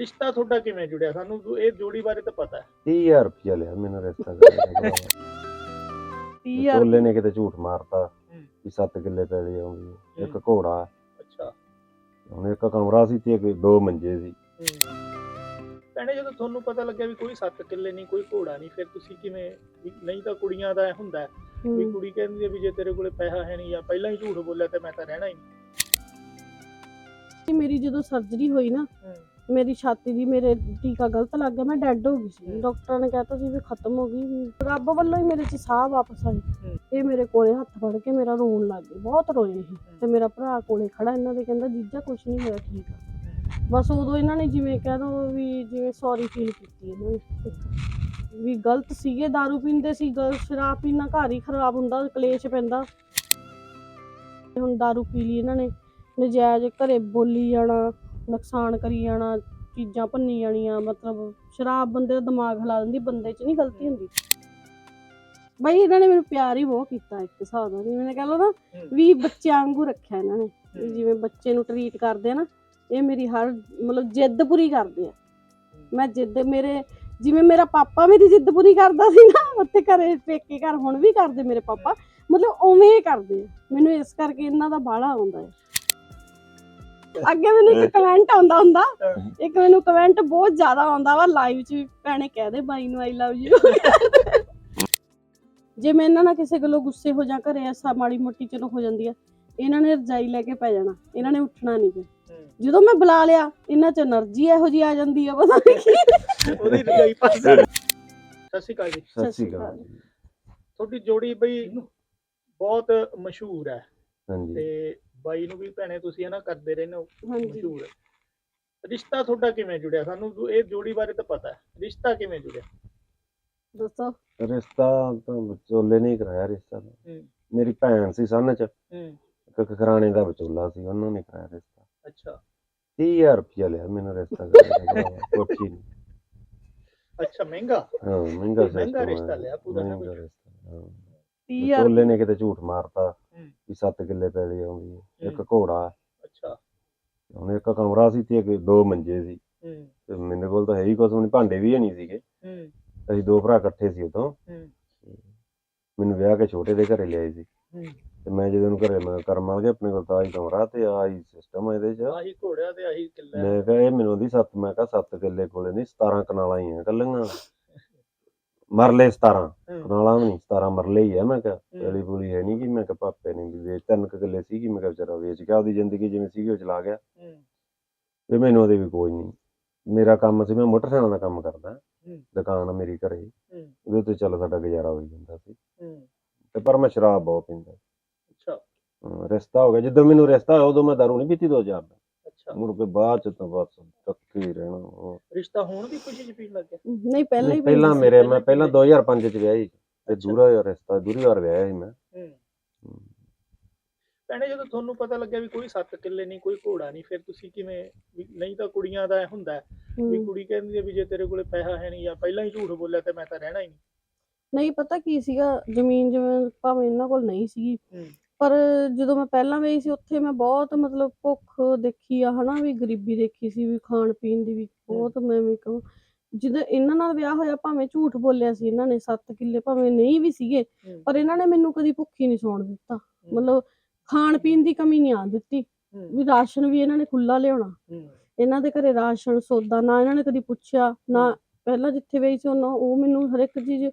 ਰਿਸ਼ਤਾ ਤੁਹਾਡਾ ਕਿਵੇਂ ਜੁੜਿਆ ਸਾਨੂੰ ਇਹ ਜੋੜੀ ਬਾਰੇ ਤਾਂ ਪਤਾ ਹੈ 30000 ਰੁਪਇਆ ਲਿਆ ਮੈਨੂੰ ਰਿਸ਼ਤਾ ਕਰਾਇਆ 30000 ਚੋਲੇ ਨੇ ਕਿਤੇ ਝੂਠ ਮਾਰਤਾ। ਵੀ 7 ਕਿੱਲੇ ਪੈਲੀ ਆਉਂਦੀ। ਇੱਕ। ਘੋੜਾ ਅੱਛਾ ਹੁਣ ਇੱਕ ਕਮਰਾ ਸੀ ਤੇ ਇੱਕ ਦੋ ਮੰਜੇ ਸੀ ਭੈਣੇ ਜਦੋਂ ਤੁਹਾਨੂੰ ਪਤਾ ਲੱਗਿਆ ਵੀ ਕੋਈ 7 ਕਿੱਲੇ ਨਹੀਂ ਕੋਈ ਘੋੜਾ ਨਹੀਂ ਫਿਰ ਤੁਸੀਂ ਕਿਵੇਂ ਨਹੀਂ ਤਾਂ ਕੁੜੀਆਂ ਦਾ ਇਹ ਹੁੰਦਾ ਵੀ। ਕੁੜੀ ਕਹਿੰਦੀ ਹੈ ਵੀ ਜੇ ਤੇਰੇ ਕੋਲੇ ਪੈਸਾ ਹੈ ਨਹੀਂ ਜਾਂ ਪਹਿਲਾਂ ਹੀ ਝੂਠ ਬੋਲਿਆ ਤੇ ਮੈਂ ਤਾਂ ਰਹਿਣਾ ਹੀ ਨਹੀਂ ਕਿ ਮੇਰੀ ਜਦੋਂ ਸਰਜਰੀ ਹੋਈ ਨਾ। ਮੇਰੀ ਛਾਤੀ ਦੀ ਮੇਰੇ ਟੀਕਾ ਗਲਤ ਲੱਗ ਗਿਆ ਮੈਂ ਡੈੱਡ ਹੋ ਗਈ ਸੀ ਹੂੰ। ਡਾਕਟਰਾਂ ਨੇ ਕਹਿਤਾ ਸੀ ਵੀ ਖਤਮ ਹੋ ਗਈ ਵੀ ਰੱਬ ਵੱਲੋਂ ਹੀ ਮੇਰੇ ਚ ਸਾਹ ਵਾਪਸ ਆਈ ਹੂੰ। ਇਹ ਮੇਰੇ ਕੋਲੇ ਹੱਥ ਫੜ ਕੇ ਮੇਰਾ ਰੋਣ ਲੱਗ ਗਏ ਬਹੁਤ ਰੋਏ ਇਹ ਤੇ ਮੇਰਾ ਭਰਾ ਕੋਲੇ ਖੜਾ ਇਹਨਾਂ ਦੇ ਕਹਿੰਦਾ ਜੀਜਾ ਕੁਛ ਨਹੀਂ ਹੋਇਆ ਠੀਕ ਆ ਬਸ ਉਦੋਂ ਇਹਨਾਂ ਨੇ ਜਿਵੇਂ ਕਹਿ ਦੋ ਵੀ ਜਿਵੇਂ ਸੌਰੀ ਫੀਲ ਕੀਤੀ ਇਹਨਾਂ ਨੇ ਵੀ ਗਲਤ ਸੀਗੇ दारू ਪੀਂਦੇ ਸੀ ਗਲ ਸ਼ਰਾਬ ਪੀਣਾ ਘਰ ਹੀ ਖਰਾਬ ਹੁੰਦਾ ਕਲੇਸ਼ ਪੈਂਦਾ ਹੁਣ दारू ਪੀ ਲਈ ਇਹਨਾਂ ਨੇ ਨਜਾਇਜ਼ ਘਰੇ ਬੋਲੀ ਜਾਣਾ ਨੁਕਸਾਨ ਕਰੀ ਜਾਣਾ ਚੀਜ਼ਾਂ ਭੰਨੀ ਜਾਣੀਆਂ ਮਤਲਬ ਸ਼ਰਾਬ ਬੰਦੇ ਦਾ ਦਿਮਾਗ ਹਿਲਾ ਦਿੰਦੀ ਬੰਦੇ 'ਚ ਨਹੀਂ ਗਲਤੀ ਹੁੰਦੀ। ਬਈ ਇਹਨਾਂ ਨੇ ਮੈਨੂੰ ਪਿਆਰ ਹੀ ਬਹੁਤ ਕੀਤਾ ਇੱਕ ਹਿਸਾਬ ਦਾ ਜਿਵੇਂ ਕਹ ਲਓ ਨਾ ਵੀ ਬੱਚਿਆਂ ਵਾਂਗੂ ਰੱਖਿਆ ਇਹਨਾਂ ਨੇ ਵੀ ਜਿਵੇਂ ਬੱਚੇ ਨੂੰ ਟਰੀਟ ਕਰਦੇ ਆ ਨਾ ਇਹ ਮੇਰੀ ਹਰ ਮਤਲਬ ਜਿੱਦ ਪੂਰੀ ਕਰਦੇ ਆ। ਮੈਂ ਜਿੱਦ ਮੇਰੇ ਜਿਵੇਂ ਮੇਰਾ ਪਾਪਾ ਮੇਰੀ ਜਿੱਦ ਪੂਰੀ ਕਰਦਾ ਸੀ ਨਾ ਉੱਥੇ ਘਰੇ ਪੇਕੇ ਘਰ ਹੁਣ ਵੀ ਕਰਦੇ ਮੇਰੇ ਪਾਪਾ ਮਤਲਬ ਉਵੇਂ ਹੀ ਕਰਦੇ ਮੈਨੂੰ ਇਸ ਕਰਕੇ ਇਹਨਾਂ ਦਾ ਬਾਹਲਾ ਆਉਂਦਾ ਹੈ ਅੱਗੇ ਮੈਨੂੰ ਇੱਕ ਕਮੈਂਟ ਆਉਂਦਾ ਹੁੰਦਾ। ਇੱਕ ਮੈਨੂੰ ਕਮੈਂਟ ਬਹੁਤ ਜ਼ਿਆਦਾ ਆਉਂਦਾ ਵਾ ਲਾਈਵ 'ਚ ਵੀ ਭੈਣੇ ਕਹਿ ਦੇ ਬਾਈ ਨੂੰ ਆਈ ਲਵ ਯੂ ਜੇ ਮੈਂ ਇਹਨਾਂ ਨਾਲ ਕਿਸੇ ਗੱਲੋਂ ਗੁੱਸੇ ਹੋ ਜਾ ਘਰੇ ਐਸਾ ਮਾੜੀ ਮੋਟੀ ਚਲੋ ਹੋ ਜਾਂਦੀ ਆ ਇਹਨਾਂ ਨੇ ਰਜਾਈ ਲੈ ਕੇ ਪੈ ਜਾਣਾ ਇਹਨਾਂ ਨੇ ਉੱਠਣਾ ਨਹੀਂ ਫਿਰ ਜਦੋਂ ਮੈਂ ਬੁਲਾ ਲਿਆ ਇਹਨਾਂ 'ਚ એનર્ਜੀ ਇਹੋ ਜੀ ਆ ਜਾਂਦੀ ਆ ਪਤਾ ਨਹੀਂ ਕੀ। ਉਹਦੀ ਰਜਾਈ ਪਾਸ ਸਤਿ ਸ਼੍ਰੀ ਅਕਾਲ ਸਤਿ ਸ਼੍ਰੀ ਅਕਾਲ ਤੁਹਾਡੀ ਜੋੜੀ ਬਈ ਬਹੁਤ ਮਸ਼ਹੂਰ ਹੈ। ਹਾਂਜੀ। ਤੇ ਬਾਈ ਨੂੰ ਵੀ ਭੈਣੇ ਤੁਸੀਂ ਇਹ ਨਾ ਕਰਦੇ ਰਹਿੰਦੇ ਹੋ ਹਾਂਜੀ। ਮਸ਼ਹੂਰ। ਰਿਸ਼ਤਾ ਤੁਹਾਡਾ ਕਿਵੇਂ ਜੁੜਿਆ? ਸਾਨੂੰ ਇਹ ਜੋੜੀ ਬਾਰੇ ਤਾਂ ਪਤਾ ਹੈ। ਰਿਸ਼ਤਾ ਕਿਵੇਂ ਜੁੜਿਆ? ਦੱਸੋ। ਰਿਸ਼ਤਾ ਤਾਂ ਵਿਚੋਲੇ ਨੇ ਹੀ ਕਰਾਇਆ ਰਿਸ਼ਤਾ ਤਾਂ। ਹੂੰ। ਮੇਰੀ ਭੈਣ ਸੀ ਸੰਨ ਚ। ਹੂੰ। ਇੱਕ ਘਰਾਣੇ ਦਾ ਵਿਚੋਲਾ ਸੀ ਉਹਨਾਂ ਨੇ ਕਰਾਇਆ ਰਿਸ਼ਤਾ। ਅੱਛਾ। 30000 ਰੁਪਇਆ ਲਿਆ ਮੈਨੂੰ ਰਿਸ਼ਤਾ ਕਰਾਇਆ ਕੋਠੀ ਨਹੀਂ ਅੱਛਾ ਮਹਿੰਗਾ? ਹਾਂ ਮਹਿੰਗਾ ਰਿਸ਼ਤਾ। ਲਿਆ ਪੂਰਾ ਨਾ ਮਹਿੰਗਾ ਕੁਛ। ਰਿਸ਼ਤਾ ਹਾਂ। 30000 ਵਿਚੋਲੇ ਨੇ ਕਿਤੇ ਝੂਠ ਮਾਰਤਾ। ਵੀ 7 ਕਿੱਲੇ ਪੈਲੀ ਆਉਂਦੀ ਹੈ। ਇੱਕ ਹੂੰ। ਘੋੜਾ। ਅੱਛਾ। ਹੁਣ ਇੱਕ ਕਮਰਾ ਸੀ ਤੇ ਇੱਕ ਦੋ ਮੰਜੇ ਸੀ। ਹੂੰ। ਤੇ ਮੇਰੇ ਕੋਲ ਤਾਂ ਹੈ ਹੀ ਕੁਛ ਨਹੀਂ ਭਾਂਡੇ ਵੀ ਨਹੀਂ ਸੀਗੇ। ਹੂੰ। ਅਸੀਂ ਦੋ ਭਰਾ ਇਕੱਠੇ ਸੀ ਉਦੋਂ। ਹੂੰ। ਮੈਨੂੰ ਵਿਆਹ ਕੇ ਛੋਟੇ ਦੇ ਘਰੇ ਲਿਆਏ ਸੀ। ਹੂੰ। ਤੇ ਮੈਂ ਜਦੋਂ ਘਰੇ ਮੈਂ ਕਰਮ ਆ ਗਿਆ ਆਪਣੇ ਕੋਲ ਤਾਂ ਆਹੀ ਕਮਰਾ ਤੇ ਆਹੀ ਸਿਸਟਮ ਇਹਦੇ ਚ। ਆਹੀ ਘੋੜਿਆ ਤੇ ਆਹੀ ਕਿੱਲਾ ਮੈਂ ਕਿਹਾ ਇਹ ਮੈਨੂੰ ਦੀ ਸੱਤ ਮੈਂ ਕਿਹਾ ਸੱਤ ਕਿੱਲੇ ਕੋਲੇ ਨਹੀਂ 17 ਕਨਾਲਾਂ ਹੀ ਆ ਕੱਲੀਆਂ ਮਰਲੇ 17 ਹੂੰ, ਕਨਾਲਾਂ ਵੀ ਨਹੀਂ 17 ਮਰਲੇ ਹੀ ਆ। ਮੈਂ ਕਿਹਾ ਹੂੰ। ਪੈਲੀ ਪੂਲੀ ਹੈ ਨਹੀਂ ਕਿ ਮੈਂ ਕਿਹਾ ਪਾਪੇ ਨੇ ਵੀ ਵੇਚ ਤਿੰਨ ਕੁ ਕਿੱਲੇ ਸੀਗੀ ਮੈਂ ਕਿਹਾ ਵਿਚਾਰਾ ਵੇਚ ਕੇ ਆਪਦੀ ਜ਼ਿੰਦਗੀ ਜਿਵੇਂ ਸੀਗੀ ਉਹ ਚਲਾ ਗਿਆ। ਹੂੰ। ਤੇ ਮੈਨੂੰ ਉਹਦੇ ਵੀ ਕੋਈ ਨਹੀਂ। ਮੇਰਾ ਕੰਮ ਸੀ ਮੈਂ ਮੋਟਰਸਾਈਕਲਾਂ ਦਾ ਕੰਮ ਕਰਦਾ। ਹੂੰ। ਦੁਕਾਨ ਆ ਮੇਰੀ ਘਰੇ। ਹੂੰ। ਉਹਦੇ ਤੇ ਚੱਲ ਸਾਡਾ ਗੁਜ਼ਾਰਾ ਹੋਈ ਜਾਂਦਾ ਸੀ। ਹੂੰ। ਤੇ ਪਰ ਮੈਂ ਸ਼ਰਾਬ ਬਹੁਤ ਪੀਂਦਾ। ਅੱਛਾ। ਹਾਂ, ਰਿਸ਼ਤਾ ਹੋ ਗਿਆ। ਜਦੋਂ ਮੈਨੂੰ ਰਿਸ਼ਤਾ ਹੋਇਆ ਉਦੋਂ ਮੈਂ ਦਾਰੂ ਨਹੀਂ ਪੀਤੀ 2000 ਦਾ ਅੱਛਾ ਮੁੜ ਕੇ ਬਾਅਦ ਚ ਤਾਂ ਬਸ ਤੱਕੇ ਹੀ ਰਹਿਣਾ ਉਹ। ਰਿਸ਼ਤਾ ਹੋਣ ਦੀ ਖੁਸ਼ੀ ਚ ਪੀਣ ਲੱਗ ਗਿਆ ਨਹੀਂ ਪਹਿਲਾਂ ਹੀ ਪਹਿਲਾਂ। ਮੇਰੇ ਮੈਂ ਪਹਿਲਾਂ ਕਿਵੇਂ? 2005 ਚ ਵਿਆਹੀ ਤੇ। ਦੂਰਾ ਜਿਹਾ ਰਿਸ਼ਤਾ ਦੂਰੀ ਵਾਰ ਵਿਆਹਿਆ ਸੀ ਮੈਂ। ਭੈਣੇ ਜਦੋਂ ਤੁਹਾਨੂੰ ਪਤਾ ਲੱਗਿਆ ਵੀ ਕੋਈ 7 ਕਿੱਲੇ ਨਹੀਂ ਕੋਈ ਘੋੜਾ ਨਹੀਂ ਫਿਰ ਤੁਸੀਂ ਕਿਵੇਂ ਨਹੀਂ ਤਾਂ ਕੁੜੀਆਂ ਦਾ ਇਹ ਹੁੰਦਾ ਵੀ। ਕੁੜੀ ਕਹਿੰਦੀ ਹੈ ਵੀ ਜੇ ਤੇਰੇ ਕੋਲੇ ਪੈਸਾ ਹੈ ਨਹੀਂ ਜਾਂ ਪਹਿਲਾਂ ਹੀ ਝੂਠ ਬੋਲਿਆ ਤੇ ਮੈਂ ਤਾਂ ਰਹਿਣਾ ਹੀ ਨਹੀਂ ਨਹੀਂ ਪਤਾ ਕੀ ਸੀਗਾ ਜ਼ਮੀਨ ਜਿਵੇਂ ਭਾਵੇਂ ਇਹਨਾਂ ਕੋਲ ਨਹੀਂ ਸੀਗੀ ਪਰ ਜਦੋਂ ਮੈਂ ਪਹਿਲਾਂ ਗਈ ਸੀ ਉੱਥੇ ਮੈਂ ਬਹੁਤ ਮਤਲਬ ਭੁੱਖ ਦੇਖੀ ਆ ਹਨਾ ਵੀ ਗਰੀਬੀ ਦੇਖੀ ਸੀ ਵੀ ਖਾਣ ਪੀਣ ਦੀ ਵੀ ਬਹੁਤ ਮੈਂ ਵੀ ਕਹਾਂ ਜਦੋਂ ਇਹਨਾਂ ਨਾਲ ਵਿਆਹ ਹੋਇਆ ਭਾਵੇਂ ਝੂਠ ਬੋਲਿਆ ਸੀ ਇਹਨਾਂ ਨੇ 7 ਕਿੱਲੇ ਭਾਵੇਂ ਨਹੀਂ ਵੀ ਸੀਗੇ ਪਰ ਇਹਨਾਂ ਨੇ ਮੈਨੂੰ ਕਦੀ ਭੁੱਖੀ ਨਹੀਂ ਸੌਣ ਦਿੱਤਾ। ਮਤਲਬ ਖਾਣ ਪੀਣ ਦੀ ਕਮੀ ਨਹੀਂ ਆ ਦਿੱਤੀ। ਵੀ ਰਾਸ਼ਨ ਵੀ ਇਹਨਾਂ ਨੇ ਖੁੱਲਾ ਲਿਆਉਣਾ। ਇਹਨਾਂ ਦੇ ਘਰੇ ਰਾਸ਼ਨ ਸੌਦਾ ਨਾ ਇਹਨਾਂ ਨੇ ਕਦੀ ਪੁੱਛਿਆ ਨਾ ਪਹਿਲਾਂ ਜਿੱਥੇ ਗਈ ਸੀ ਉਹਨਾਂ ਉਹ ਮੈਨੂੰ ਹਰ ਇੱਕ ਚੀਜ਼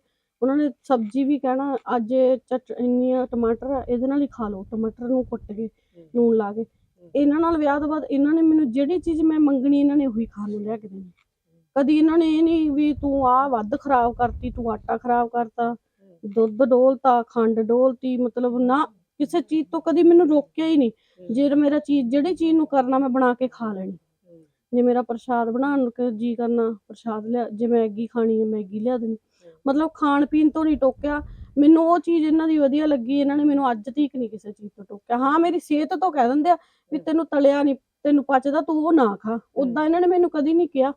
ਉਹਨਾਂ ਨੇ ਸਬਜ਼ੀ ਵੀ ਕਹਿਣਾ ਅੱਜ ਚਟ ਇੰਨੀਆਂ ਟਮਾਟਰ ਆ ਇਹਦੇ ਨਾਲ ਹੀ ਖਾ ਲਓ ਟਮਾਟਰ ਨੂੰ ਕੁੱਟ ਕੇ ਨੂਨ ਲਾ ਕੇ। ਇਹਨਾਂ ਨਾਲ ਵਿਆਹ ਤੋਂ ਬਾਅਦ ਇਹਨਾਂ ਨੇ ਮੈਨੂੰ ਜਿਹੜੀ ਚੀਜ਼ ਮੈਂ ਮੰਗਣੀ ਇਹਨਾਂ ਨੇ ਉਹੀ ਖਾਣ ਨੂੰ ਲਿਆ ਕੇ ਦੇਣੀ। ਕਦੀ ਇਹਨਾਂ ਨੇ ਇਹ ਨਹੀਂ ਵੀ ਤੂੰ ਆ ਵੱਧ ਖਰਾਬ ਕਰਤੀ ਤੂੰ ਆਟਾ ਖਰਾਬ ਕਰਤਾ ਦੁੱਧ ਡੋਲਤਾ ਖੰਡ ਡੋਲਤੀ ਮਤਲਬ ਨਾ ਕਿਸੇ ਚੀਜ਼ ਤੋਂ ਕਦੀ ਮੈਨੂੰ ਰੋਕਿਆ ਹੀ ਨਹੀਂ। ਜੇ ਮੇਰਾ ਚੀਜ਼ ਜਿਹੜੀ ਚੀਜ਼ ਨੂੰ ਕਰਨਾ ਮੈਂ ਬਣਾ ਕੇ ਖਾ ਲੈਣੀ। ਜੇ ਮੇਰਾ ਪ੍ਰਸ਼ਾਦ ਬਣਾਉਣ ਨੂੰ ਜੀ ਕਰਨਾ ਪ੍ਰਸ਼ਾਦ ਲਿਆ ਜੇ ਮੈਗੀ ਖਾਣੀ ਹੈ ਮੈਗੀ ਲਿਆ ਦੇਣੀ। ਮਤਲਬ ਖਾਣ ਪੀਣ ਤੋਂ ਨਹੀਂ ਟੋਕਿਆ। ਮੈਨੂੰ ਉਹ ਚੀਜ਼ ਇਹਨਾਂ ਦੀ ਵਧੀਆ ਲੱਗੀ ਇਹਨਾਂ ਨੇ ਮੈਨੂੰ ਅੱਜ ਤੀਕ ਨਹੀਂ ਕਿਸੇ ਚੀਜ਼ ਤੋਂ ਟੋਕਿਆ। ਹਾਂ ਮੇਰੀ ਸਿਹਤ ਤੋਂ ਕਹਿ ਦਿੰਦੇ ਆ ਵੀ ਤੈਨੂੰ ਤਲਿਆ ਨਹੀਂ ਤੈਨੂੰ ਪਚਦਾ ਤੂੰ ਉਹ ਨਾ ਖਾ। ਉਦਾਂ ਇਹਨਾਂ ਨੇ ਮੈਨੂੰ ਕਦੀ ਨਹੀਂ ਕਿਹਾ।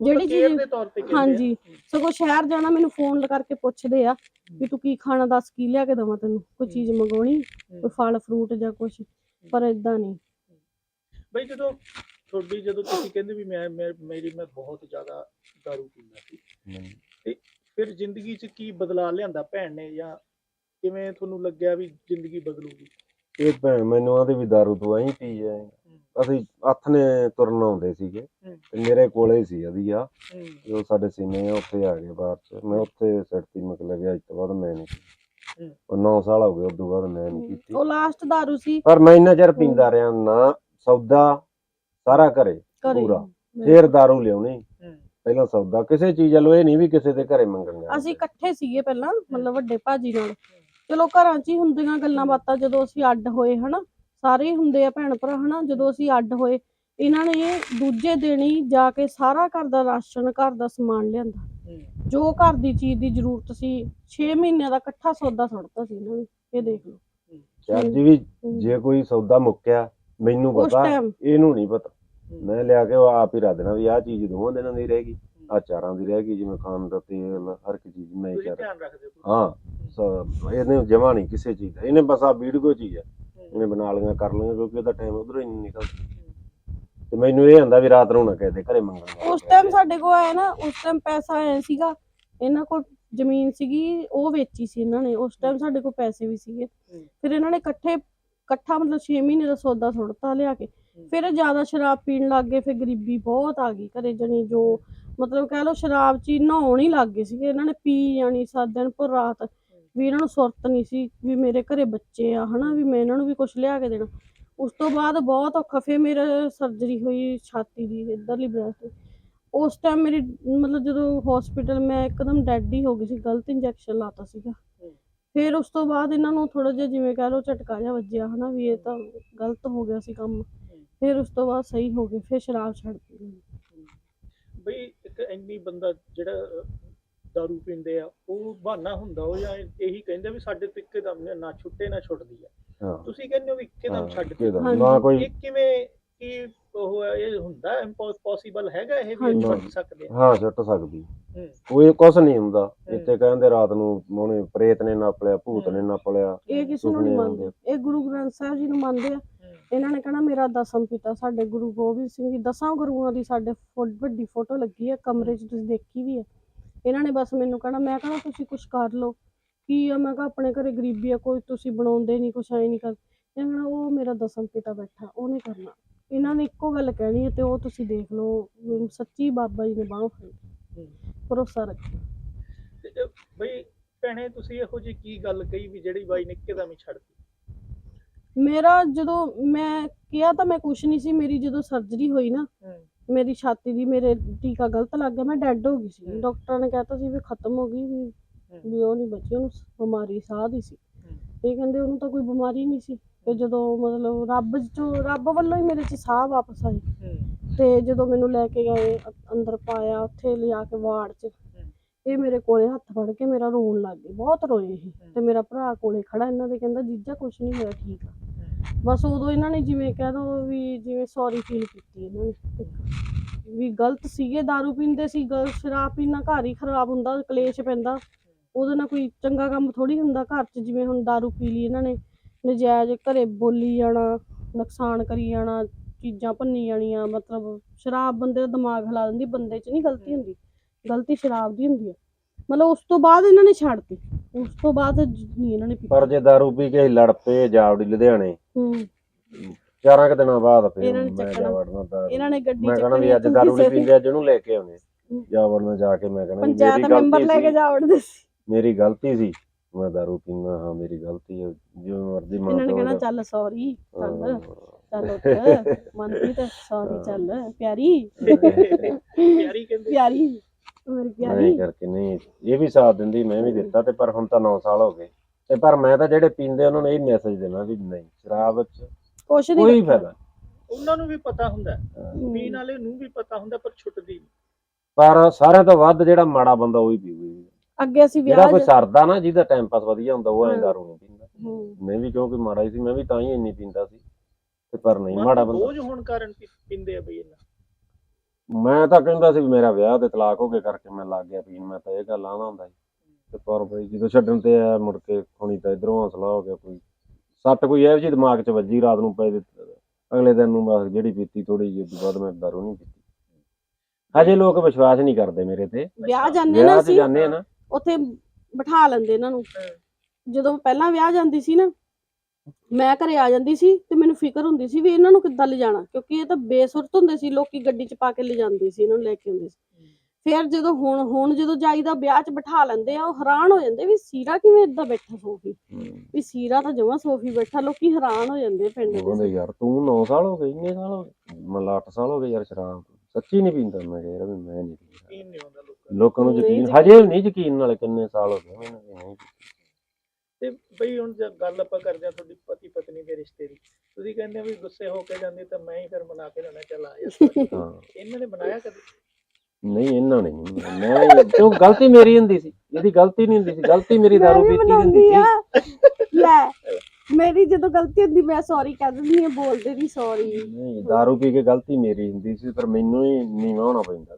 ਜਿਹੜੀ ਚੀਜ਼ ਤੇ। ਹਾਂਜੀ ਸਗੋਂ ਸ਼ਹਿਰ ਜਾਣਾ ਮੈਨੂੰ ਫੋਨ ਕਰਕੇ ਪੁੱਛਦੇ ਆ ਵੀ ਤੂੰ ਕੀ ਖਾਣਾ ਦੱਸ ਕੀ ਲਿਆ ਕੇ ਦਵਾਂ ਤੈਨੂੰ? ਕੋਈ ਚੀਜ਼ ਮੰਗਾਉਣੀ? ਕੋਈ ਫਲ ਫਰੂਟ ਜਾਂ ਕੁਝ ਪਰ ਇਦਾਂ ਨਹੀਂ। ਬਈ ਜਦੋਂ ਤੁਹਾਡੀ ਜਦੋਂ ਤੁਸੀਂ ਕਹਿੰਦੇ ਵੀ ਮੈਂ ਮੇਰੀ ਮੈਂ ਬਹੁਤ ਜ਼ਿਆਦਾ ਦਾਰੂ ਪੀਂਦਾ ਸੀ। ਫਿਰ ਜ਼ਿੰਦਗੀ 'ਚ ਕੀ ਬਦਲਾਅ ਲਿਆਂਦਾ ਭੈਣ ਨੇ ਜਾਂ ਕਿਵੇਂ ਤੁਹਾਨੂੰ ਲੱਗਿਆ ਵੀ ਜ਼ਿੰਦਗੀ ਬਦਲੂਗੀ? ਇਹ ਭੈਣ ਮੈਨੂੰ ਆਂਦੀ ਵੀ ਦਾਰੂ ਤੂੰ ਐਂ ਪੀ ਜਾਏ ਅਸੀਂ ਹੱਥ ਨੇ ਤੁਰਨ ਆਉਂਦੇ ਸੀਗੇ। ਤੇ ਮੇਰੇ ਕੋਲੇ ਹੀ ਸੀ ਵਧੀਆ ਹੂੰ। ਜੋ ਸਾਡੇ ਸੀਨੇ ਆ ਉੱਥੇ ਆ ਗਏ ਬਾਹਰ ਚ। ਮੈਂ ਉੱਥੇ ਸਿੱਟਤੀ ਮਤਲਬ ਗਿਆ ਇਸ ਤੋਂ ਬਾਅਦ ਮੈਂ ਨਹੀਂ। ਉਹ 9 ਸਾਲ ਹੋ ਗਏ ਉਸ ਤੋਂ ਬਾਅਦ ਮੈਂ ਨਹੀਂ ਕੀਤੀ ਉਹ ਲਾਸਟ ਦਾਰੂ ਸੀ। ਪਰ ਮੈਂ ਇੰਨਾ ਚਿਰ ਪੀਂਦਾ ਰਿਹਾ ਨਾ ਸੌਦਾ ਸਾਰਾ ਘਰੇ ਪੂਰਾ। ਫੇਰ ਦਾਰੂ ਲਿਆਉਣੀ। ਪਹਿਲਾਂ ਸੌਦਾ ਕਿਸੇ ਚੀਜ਼ ਵੱਲੋਂ ਇਹ ਨਹੀਂ ਵੀ ਕਿਸੇ ਦੇ ਘਰੇ ਮੰਗਣ ਜਾਣਾ। ਅਸੀਂ ਇਕੱਠੇ ਸੀਗੇ ਪਹਿਲਾਂ ਮਤਲਬ ਵੱਡੇ ਭਾਜੀ ਨਾਲ। ਚਲੋ ਘਰਾਂ 'ਚ ਹੀ ਹੁੰਦੀਆਂ ਗੱਲਾਂ ਬਾਤਾਂ ਜਦੋਂ ਅਸੀਂ ਅੱਡ ਹੋਏ ਹਨਾ? ਸਾਰੇ ਹੁੰਦੇ ਆ ਭੈਣ ਭਰਾ ਹਨਾ? ਜਦੋਂ ਅਸੀਂ ਅੱਡ ਹੋਏ ਇਹਨਾਂ ਨੇ ਦੂਜੇ ਦਿਨ ਹੀ ਜਾ ਕੇ ਸਾਰਾ ਘਰ ਦਾ ਰਾਸ਼ਨ ਘਰ ਦਾ ਸਮਾਨ ਲਿਆਂਦਾ। ਜੋ ਘਰ ਦੀ ਚੀਜ਼ ਦੀ ਜ਼ਰੂਰਤ ਸੀ 6 ਮਹੀਨਿਆਂ ਦਾ ਇਕੱਠਾ ਸੌਦਾ ਸੁੱਟਤਾ ਸੀ ਇਹਨਾਂ ਨੇ ਇਹ ਦੇਖ ਲਓ। ਵੀ। ਜੇ ਕੋਈ ਸੌਦਾ ਮੁੱਕਿਆ ਮੈਨੂੰ ਪਤਾ ਇਹਨੂੰ ਨਹੀਂ ਪਤਾ। ਮੈਂ ਲਿਆ ਕੇ ਉਹ ਆਪ ਹੀ ਰੱਖ ਦੇਣਾ ਵੀ ਆਹ ਚੀਜ਼ ਦੋਵਾਂ ਦਿਨਾਂ ਦੀ ਰਹੇਗੀ ਆ ਚਾਰਾਂ ਦੀ ਰਹੇਗੀ ਜਿਵੇਂ ਖਾਣ ਦਾ ਤੇਲ ਹਰ ਇੱਕ ਚੀਜ਼ ਮੈਂ ਹੀ ਤੁਸੀਂ ਕਰ ਧਿਆਨ ਰੱਖਦੇ ਹੋ ਹਾਂ ਸ- ਇਹਨੇ ਜਮਾ ਨਹੀਂ ਕਿਸੇ ਚੀਜ਼ ਦਾ ਇਹਨੇ ਬਸ ਆ ਵੀਡੀਓ ਚੀਜ਼ ਹੈ। ਇਹਨੇ ਬਣਾ ਲਈਆਂ ਕਰ ਲਈਆਂ ਕਿਉਂਕਿ ਉਹਦਾ ਟਾਈਮ ਉਧਰੋਂ ਹੀ ਨਹੀਂ ਨਿਕਲਦਾ। ਤੇ ਮੈਨੂੰ ਇਹ ਹੁੰਦਾ ਵੀ ਰਾਤ ਨੂੰ ਨਾ ਕਿਸੇ ਦੇ ਘਰੇ ਮੰਗਣ ਉਸ ਟਾਈਮ ਸਾਡੇ ਕੋਲ ਆਇਆ ਨਾ ਉਸ ਟਾਈਮ ਪੈਸਾ ਆਇਆ ਸੀਗਾ ਇਹਨਾਂ ਕੋਲ ਜ਼ਮੀਨ ਸੀਗੀ ਉਹ ਵੇਚੀ ਸੀ ਇਹਨਾਂ ਨੇ ਉਸ ਟਾਈਮ ਸਾਡੇ ਕੋਲ ਪੈਸੇ ਵੀ ਸੀਗੇ। ਫਿਰ ਇਹਨਾਂ ਨੇ ਇਕੱਠੇ ਇਕੱਠਾ ਮਤਲਬ 6 ਮਹੀਨੇ ਦਾ ਸੌਦਾ ਸੁੱਟਤਾ ਲਿਆ ਕੇ। ਫਿਰ ਜ਼ਿਆਦਾ ਸ਼ਰਾਬ ਪੀਣ ਲੱਗ ਗਏ ਫਿਰ ਗਰੀਬੀ ਬਹੁਤ ਆ ਗਈ ਘਰੇ ਜਣੀ ਜੋ ਮਤਲਬ ਕਹਿ ਲਓ ਸ਼ਰਾਬ ਚ ਹੀ ਨਹਾਉਣ ਹੀ ਲੱਗ ਗਏ ਸੀਗੇ ਇਹਨਾਂ ਨੇ ਪੀ ਜਾਣੀ ਸਾਤ ਦਿਨ ਪਰ ਰਾਤ ਵੀ ਇਹਨਾਂ ਨੂੰ ਸੁਰਤ ਨਹੀਂ ਸੀ ਵੀ ਮੇਰੇ ਘਰੇ ਬੱਚੇ ਆ ਹਨਾ ਵੀ ਮੈਂ ਇਹਨਾਂ ਨੂੰ ਵੀ ਕੁਝ ਲਿਆ ਕੇ ਦੇਣਾ। ਉਸ ਤੋਂ ਬਾਅਦ ਬਹੁਤ ਔਖਾ ਫਿਰ ਮੇਰੇ ਸਰਜਰੀ ਹੋਈ ਛਾਤੀ ਦੀ ਇਧਰਲੀ ਬ੍ਰੈਸਟ ਉਸ ਟਾਈਮ ਮੇਰੀ ਮਤਲਬ ਜਦੋਂ ਹਸਪੀਟਲ ਮੈਂ ਇੱਕਦਮ ਡੈਡ ਹੀ ਹੋ ਗਈ ਸੀ ਗਲਤ ਇੰਜੈਕਸ਼ਨ ਲਾਤਾ ਸੀਗਾ। ਫਿਰ ਉਸ ਤੋਂ ਬਾਅਦ ਇਹਨਾਂ ਨੂੰ ਥੋੜਾ ਜਿਹਾ ਜਿਵੇਂ ਕਹਿ ਲਓ ਝਟਕਾ ਜਿਹਾ ਵੱਜਿਆ ਹਨਾ ਵੀ ਇਹ ਤਾਂ ਗਲਤ ਹੋ ਗਿਆ ਸੀ ਕੰਮ। ਫਿਰ ਉਸ ਤੋਂ ਬਾਅਦ ਸਹੀ ਹੋ ਗਏ ਫਿਰ ਸ਼ਰਾਬ ਛੱਡਤੀ ਬਈ ਇੱਕ ਇੰਨੀ ਬੰਦਾ ਜਿਹੜਾ ਦਾਰੂ ਪੀਂਦੇ ਆ ਉਹ ਬਹਾਨਾ ਹੁੰਦਾ ਉਹ ਜਾਂ ਇਹੀ ਕਹਿੰਦੇ ਵੀ ਸਾਡੇ ਤੋਂ ਇੱਕਦਮ ਨਾ ਛੁੱਟੇ ਨਾ ਛੁੱਟਦੀ ਆ। ਤੁਸੀਂ ਕਹਿੰਦੇ ਹੋ ਵੀ ਇੱਕਦਮ ਛੱਡ ਕੇ ਕਿਹਦਾ ਹਾਂਜੀ। ਨਾ ਕੋਈ ਕਿਵੇਂ ਕੀ ਉਹ ਹੈ, ਇਹ ਹੁੰਦਾ ਪੋਸੀਬਲ ਹੈਗਾ ਇਹ ਵੀ ਹਾਂਜੀ। ਛੱਡ ਸਕਦੇ ਆ? ਹਾਂ ਛੱਟ ਸਕਦੀ। ਹੂੰ। ਕੋਈ ਕੁਛ ਨਹੀਂ ਹੁੰਦਾ। ਇੱਥੇ ਕਹਿੰਦੇ ਰਾਤ ਨੂੰ ਉਹਨੇ ਪ੍ਰੇਤ ਨੇ ਨੱਪ ਲਿਆ ਭੂਤ ਨੇ ਨੱਪ ਲਿਆ ਇਹ ਕਿਸੇ ਨੂੰ ਨਹੀਂ ਸੁਪਨੇ ਮੰਨਦੇ। ਇਹ ਗੁਰੂ ਗ੍ਰੰਥ ਸਾਹਿਬ ਜੀ ਨੂੰ ਮੰਨਦੇ ਆ। ਹੂੰ, ਇਹਨਾਂ ਨੇ ਕਹਿਣਾ ਮੇਰਾ ਦਸਮ ਪਿਤਾ ਸਾਡੇ ਗੁਰੂ ਗੋਬਿੰਦ ਸਿੰਘ ਜੀ ਦਸਾਂ ਗੁਰੂਆਂ ਦੀ ਸਾਡੇ ਫੋ- ਵੱਡੀ ਫੋਟੋ ਲੱਗੀ ਹੈ ਕਮਰੇ 'ਚ ਤੁਸੀਂ ਦੇਖੀ ਵੀ ਹੈ ਇਹਨਾਂ ਨੇ ਬਸ ਮੈਨੂੰ ਕਹਿਣਾ ਮੈਂ ਕਹਿਣਾ ਤੁਸੀਂ ਕੁਝ ਕਰ ਲਓ। ਕੀ ਆ? ਮੈਂ ਕਿਹਾ ਆਪਣੇ ਘਰੇ ਗਰੀਬੀ ਆ ਕੋਈ ਤੁਸੀਂ ਬਣਾਉਂਦੇ ਨਹੀਂ ਕੁਛ ਐ ਨਹੀਂ ਕਰ ਇਹਨਾਂ ਕਹਿਣਾ ਉਹ ਮੇਰਾ ਦਸਮ ਪਿਤਾ ਬੈਠਾ ਉਹਨੇ ਕਰਨਾ। ਇਹਨਾਂ ਨੇ ਇੱਕੋ ਗੱਲ ਕਹਿਣੀ ਹੈ ਤੇ ਉਹ ਤੁਸੀਂ ਦੇਖ ਲਓ ਵੀ ਸੱਚੀ ਬਾਬਾ ਜੀ ਨੇ ਬਾਹੋਂ ਫੜੀ। ਭਰੋਸਾ ਰੱਖੋ ਤੇ ਇਹ ਬਈ ਭੈਣੇ ਤੁਸੀਂ ਇਹੋ ਜਿਹੀ ਕੀ ਗੱਲ ਕਹੀ ਵੀ ਜਿਹੜੀ ਬਾਈ ਨੇ ਇੱਕਦਮ ਹੀ ਛੱਡਤੀ ਮੇਰਾ ਜਦੋਂ ਮੈਂ ਕਿਹਾ ਤਾਂ ਮੈਂ ਕੁਛ ਨਹੀਂ ਸੀ ਮੇਰੀ ਜਦੋਂ ਸਰਜਰੀ ਹੋਈ ਨਾ ਹੂੰ। ਮੇਰੀ ਛਾਤੀ ਦੀ ਮੇਰੇ ਟੀਕਾ ਗਲਤ ਲੱਗ ਗਿਆ ਮੈਂ ਡੈੱਡ ਹੋ ਗਈ ਸੀ। ਹਮ। ਡਾਕਟਰ ਨੇ ਕਹਿਤਾ ਸੀ ਵੀ ਖਤਮ ਹੋ ਗਈ ਵੀ ਵੀ ਉਹ ਨਹੀਂ ਬਚੀ ਉਹਨੂੰ ਬਿਮਾਰੀ ਸਾਹ ਦੀ ਸੀ। ਇਹ ਕਹਿੰਦੇ ਉਹਨੂੰ ਤਾਂ ਕੋਈ ਬਿਮਾਰੀ ਨਹੀਂ ਸੀ। ਤੇ ਜਦੋਂ ਮਤਲਬ ਰੱਬ ਚੋਂ ਰੱਬ ਵੱਲੋਂ ਹੀ ਮੇਰੇ 'ਚ ਸਾਹ ਵਾਪਸ ਆਈ ਹੂੰ ਤੇ ਜਦੋਂ ਮੈਨੂੰ ਲੈ ਕੇ ਗਏ ਅ- ਅੰਦਰ ਪਾਇਆ ਉੱਥੇ ਲਿਜਾ ਕੇ ਵਾਰਡ 'ਚ ਇਹ ਮੇਰੇ ਕੋਲੇ ਹੱਥ ਫੜ ਕੇ ਮੇਰਾ ਰੋਣ ਲੱਗ ਗਏ ਬਹੁਤ ਰੋਏ ਇਹ ਤੇ ਮੇਰਾ ਭਰਾ ਕੋਲੇ ਖੜਾ ਇਹਨਾਂ ਦੇ ਕਹਿੰਦਾ ਜੀਜਾ ਕੁਛ ਨਹੀਂ ਹੋਇਆ ਠੀਕ ਆ ਬਸ ਉਦੋਂ ਇਹਨਾਂ ਨੇ ਜਿਵੇਂ ਕਹਿ ਦੋ ਵੀ ਜਿਵੇਂ ਸੌਰੀ ਫੀਲ ਕੀਤੀ ਇਹਨਾਂ ਨੇ ਇੱਕ। ਵੀ ਗਲਤ ਸੀਗੇ दारू ਪੀਂਦੇ ਸੀ ਗਲ ਸ਼ਰਾਬ ਪੀਣਾ ਘਰ ਹੀ ਖਰਾਬ ਹੁੰਦਾ ਕਲੇਸ਼ ਪੈਂਦਾ ਉਹਦੇ ਨਾਲ ਕੋਈ ਚੰਗਾ ਕੰਮ ਥੋੜੀ ਹੁੰਦਾ ਘਰ 'ਚ ਜਿਵੇਂ ਹੁਣ दारू ਪੀ ਲਈ ਇਹਨਾਂ ਨੇ ਨਜਾਇਜ਼ ਘਰੇ ਬੋਲੀ ਜਾਣਾ ਨੁਕਸਾਨ ਕਰੀ ਜਾਣਾ ਚੀਜ਼ਾਂ ਭੰਨੀ ਜਾਣੀਆਂ ਮਤਲਬ ਸ਼ਰਾਬ ਬੰਦੇ ਦਾ ਦਿਮਾਗ ਹਿਲਾ ਦਿੰਦੀ ਬੰਦੇ 'ਚ ਨਹੀਂ ਗਲਤੀ ਹੁੰਦੀ ਗਲਤੀ ਸ਼ਰਾਬ ਦੀ ਹੁੰਦੀ ਹੈ ਮਤਲਬ ਉਸ ਤੋਂ ਬਾਅਦ ਇਹਨਾਂ ਨੇ ਛੱਡਤੀ ਉਸ ਤੋਂ ਬਾਅਦ ਨਹੀਂ ਇਹਨਾਂ ਨੇ ਪੀਤੀ ਪਰ ਜੇ ਦਾਰੂ ਪੀ ਕੇ ਅਸੀਂ ਲੜ ਪਏ ਜਾਵੜੀ ਲੁਧਿਆਣੇ ਹੂੰ। ਚਾਰਾਂ ਕੁ ਦਿਨਾਂ ਬਾਅਦ ਫਿਰ ਇਹਨਾਂ ਨੇ ਮੈਂ ਚੱਕਣਾ। ਦਾਰੂ। ਇਹਨਾਂ ਨੇ ਗੱਡੀ ਮੈਂ ਕਹਣਾ ਵੀ ਅੱਜ ਦਾਰੂ ਨਹੀਂ ਪੀਂਦੇ ਅੱਜ ਇਹਨੂੰ ਲੈ ਕੇ ਆਉਣੇ। ਹੂੰ। ਜਾ ਕੇ ਮੈਂ ਕਹਣਾ ਮੇਰੀ ਪੰਚਾਇਤ ਮੈਂਬਰ ਗਲਤੀ ਲੈ ਕੇ ਸੀ। ਜਾ ਵੜਦੇ ਸੀ। ਮੇਰੀ ਗਲਤੀ ਸੀ। ਮੈਂ ਦਾਰੂ ਪੀਣਾ ਹਾਂ ਮੇਰੀ ਗਲਤੀ ਹੈ ਜਿਵੇਂ ਮਰਜ਼ੀ ਮਾਰ ਇਹਨਾਂ ਨੇ ਕਹਿਣਾ ਚੱਲ ਸੌਰੀ ਚੱਲ ਚੱਲ ਉੱਠ ਮਨਪ੍ਰੀਤ ਸੌਰੀ ਚੱਲ ਪਿਆਰੀ। ਪਿਆਰੀ ਕਹਿੰਦੇ। ਪਿਆਰੀ ਮੇਰੀ ਪਿਆਰੀ। ਨਹੀਂ ਕਰਕੇ ਨਹੀਂ ਇਹ ਵੀ ਸਾਥ ਦਿੰਦੀ ਮੈਂ ਵੀ ਦਿੱਤਾ ਤੇ ਪਰ ਹੁਣ ਤਾਂ 9 ਸਾਲ ਹੋ ਗਏ। ਤੇ ਪਰ ਮੈਂ ਤਾਂ ਜਿਹੜੇ ਪੀਂਦੇ ਉਹਨਾਂ ਨੂੰ ਇਹ ਮੈਸੇਜ ਦੇਣਾ ਵੀ ਨਹੀਂ ਸ਼ਰਾਬ ਚ ਕੁਛ ਕੋਈ ਨਹੀਂ ਫਾਇਦਾ ਨਹੀਂ। ਉਹਨਾਂ ਨੂੰ ਵੀ ਪਤਾ ਹੁੰਦਾ ਪੀਣ ਵਾਲੇ ਨੂੰ ਵੀ ਪਤਾ ਹੁੰਦਾ ਪਰ ਛੁੱਟਦੀ ਨਹੀਂ ਪਰ ਸਾਰਿਆਂ ਤੋਂ ਵੱਧ ਜਿਹੜਾ ਮਾੜਾ ਬੰਦਾ ਉਹ ਹੀ ਪੀਊਗਾ ਅੱਗੇ ਅਸੀਂ ਜਿਹੜਾ ਵਿਆਹ ਕੋਈ ਸਰਦਾ ਨਾ ਜਿਹਦਾ ਟਾਈਮ ਪਾਸ ਵਧੀਆ ਹੁੰਦਾ ਉਹ ਐਂ। ਦਾਰੂ ਨਹੀਂ ਪੀਂਦਾ। ਹੂੰ। ਮੈਂ ਵੀ ਕਿਉਂਕਿ ਮਾੜਾ ਹੀ ਸੀ ਮੈਂ ਵੀ ਤਾਂ ਹੀ ਇੰਨੀ ਪੀਂਦਾ ਸੀ। ਤੇ ਪਰ ਨਹੀਂ ਮਾੜਾ ਬੰਦਾ ਬੋਝ ਹੋਣ ਕਾਰਨ ਪੀ- ਪੀਂਦੇ ਆ ਬਈ ਇਹਨਾਂ ਮੈਂ ਤਾਂ ਕਹਿੰਦਾ ਸੀ ਵੀ ਮੇਰਾ ਵਿਆਹ ਤੇ ਤਲਾਕ ਹੋ ਕੇ ਕਰਕੇ ਮੈਂ ਲੱਗ ਗਿਆ ਪੀਣ ਮੈਂ ਤਾਂ ਇਹ ਗੱਲ ਆਉਂਦਾ ਹੁੰਦਾ ਸੀ। ਤੇ ਪਰ ਬਈ ਜਦੋਂ ਛੱਡਣ ਤੇ ਆ ਮੁੜ ਕੇ ਖੁਣੀ ਤਾਂ ਇਧਰੋਂ ਹੌਸਲਾ ਹੋ ਗਿਆ ਕੋਈ। ਸੱਟ ਕੋਈ ਇਹੋ ਜਿਹੀ ਦਿਮਾਗ 'ਚ ਵੱਜੀ ਰਾਤ ਨੂੰ ਪਏ ਦੇ ਅਗਲੇ ਦਿਨ ਨੂੰ ਬਸ ਜਿਹੜੀ ਪੀਤੀ ਥੋੜੀ ਜਿਹੀ ਉਦੋਂ ਬਾਅਦ ਮੈਂ ਦਾਰੂ ਨਹੀਂ ਪੀਤੀ। ਹਜੇ ਲੋਕ ਵਿਸ਼ਵਾਸ ਨਹੀਂ ਕਰਦੇ ਮੇਰੇ ਤੇ। ਵਿਆਹ ਜਾਂਦੇ ਨਾ ਵਿਆਹ 'ਚ ਅਸੀਂ। ਜਾਂਦੇ ਆ ਨਾ। ਉੱਥੇ ਬਿਠਾ ਲੈਂਦੇ ਇਹਨਾਂ ਨੂੰ। ਜਦੋਂ ਪਹਿਲਾਂ ਵਿਆਹ ਜਾਂਦੀ ਸੀ ਨਾ ਮੈਂ ਘਰੇ ਆ ਜਾਂਦੀ ਸੀ ਤੇ ਮੈਨੂੰ ਫਿਕਰ ਹੁੰਦੀ ਸੀ ਵੀ ਇਹਨਾਂ ਨੂੰ ਕਿੱਦਾਂ ਲਿਜਾਣਾ ਕਿਉਂਕਿ ਇਹ ਤਾਂ ਬੇਸੁਰਤ ਹੁੰਦੇ ਸੀ ਲੋਕੀ ਗੱਡੀ 'ਚ ਪਾ ਕੇ ਲਿਜਾਂਦੇ ਸੀ ਇਹਨਾਂ ਨੂੰ ਲੈ ਕੇ ਆਉਂਦੇ ਸੀ। ਫਿਰ ਜਦੋਂ ਹੁਣ ਹੁਣ ਜਦੋਂ ਜਾਈਦਾ ਵਿਆਹ 'ਚ ਬਿਠਾ ਲੈਂਦੇ ਆ ਉਹ ਹੈਰਾਨ ਹੋ ਜਾਂਦੇ ਵੀ ਸੀਰਾ ਕਿਵੇਂ ਇਦਾਂ ਬੈਠਾ ਸੋਫੀ? ਵੀ ਸੀਰਾ ਤਾਂ ਜਮਾ ਸੋਫੀ ਬੈਠਾ ਲੋਕੀ ਹੈਰਾਨ ਹੋ ਜਾਂਦੇ ਪਿੰਡ ਦੇ ਯਾਰ ਤੂੰ 9 ਸਾਲ ਹੋ ਗਏ ਇੰਨੇ ਸਾਲ ਹੋ ਗਏ ਮਤਲਬ 8 ਸਾਲ ਹੋ ਗਏ ਯਾਰ ਸ਼ਰਾਬ ਸੱਚੀ ਨਹੀਂ ਪੀਂਦਾ ਮੈਂ ਕਿਹਾ ਯਾਰ ਵੀ ਮੈਂ ਨਹੀਂ ਪੀਂਦਾ। ਲੋਕਾਂ ਨੂੰ ਯਕੀਨ। ਹਜੇ ਨਹੀਂ ਯਕੀਨ ਨਾਲ ਕਿੰਨੇ ਸਾਲ ਹੋ ਗਏ ਮੈਨੂੰ ਵੀ ਨਹੀਂ ਤੇ ਬਈ ਹੁਣ ਜਦ ਗੱਲ ਆਪਾਂ ਕਰਦੇ ਆ ਤੁਹਾਡੀ ਪਤੀ ਪਤਨੀ ਦੇ ਰਿਸ਼ਤੇ ਦੀ ਤੁਸੀਂ ਕਹਿੰਦੇ ਹੋ ਵੀ ਗੁੱਸੇ ਹੋ ਕੇ ਜਾਂਦੀ ਤਾਂ ਮੈਂ ਹੀ ਫਿਰ ਬਣਾ ਕੇ ਲੈਣਾ ਚੱਲ ਜਾ ਹਾਂ। ਇਹਨਾਂ ਨੇ ਬਣਾਇਆ ਕਦੇ? ਨਹੀਂ ਇਹਨਾਂ ਨੇ ਨਹੀਂ ਮੈਂ ਕਿਉਂ ਗਲਤੀ ਮੇਰੀ ਹੁੰਦੀ ਸੀ? ਇਹਦੀ ਗਲਤੀ ਨਹੀਂ ਹੁੰਦੀ ਸੀ। ਗਲਤੀ ਮੇਰੀ ਦਾਰੂ ਵੀ ਪੀਤੀ ਹੁੰਦੀ ਸੀ। ਲੈ ਮੇਰੀ ਜਦੋਂ ਗਲਤੀ ਹੁੰਦੀ ਮੈਂ ਸੌਰੀ ਕਹਿ ਦਿੰਦੀ ਆ ਬੋਲਦੇ ਨਹੀਂ ਸੌਰੀ ਨਹੀਂ ਦਾਰੂ ਪੀ ਕੇ ਗਲਤੀ ਮੇਰੀ ਹੁੰਦੀ ਸੀ ਪਰ ਮੈਨੂੰ ਹੀ ਨੀਵਾਂ ਹੋਣਾ ਪੈਂਦਾ।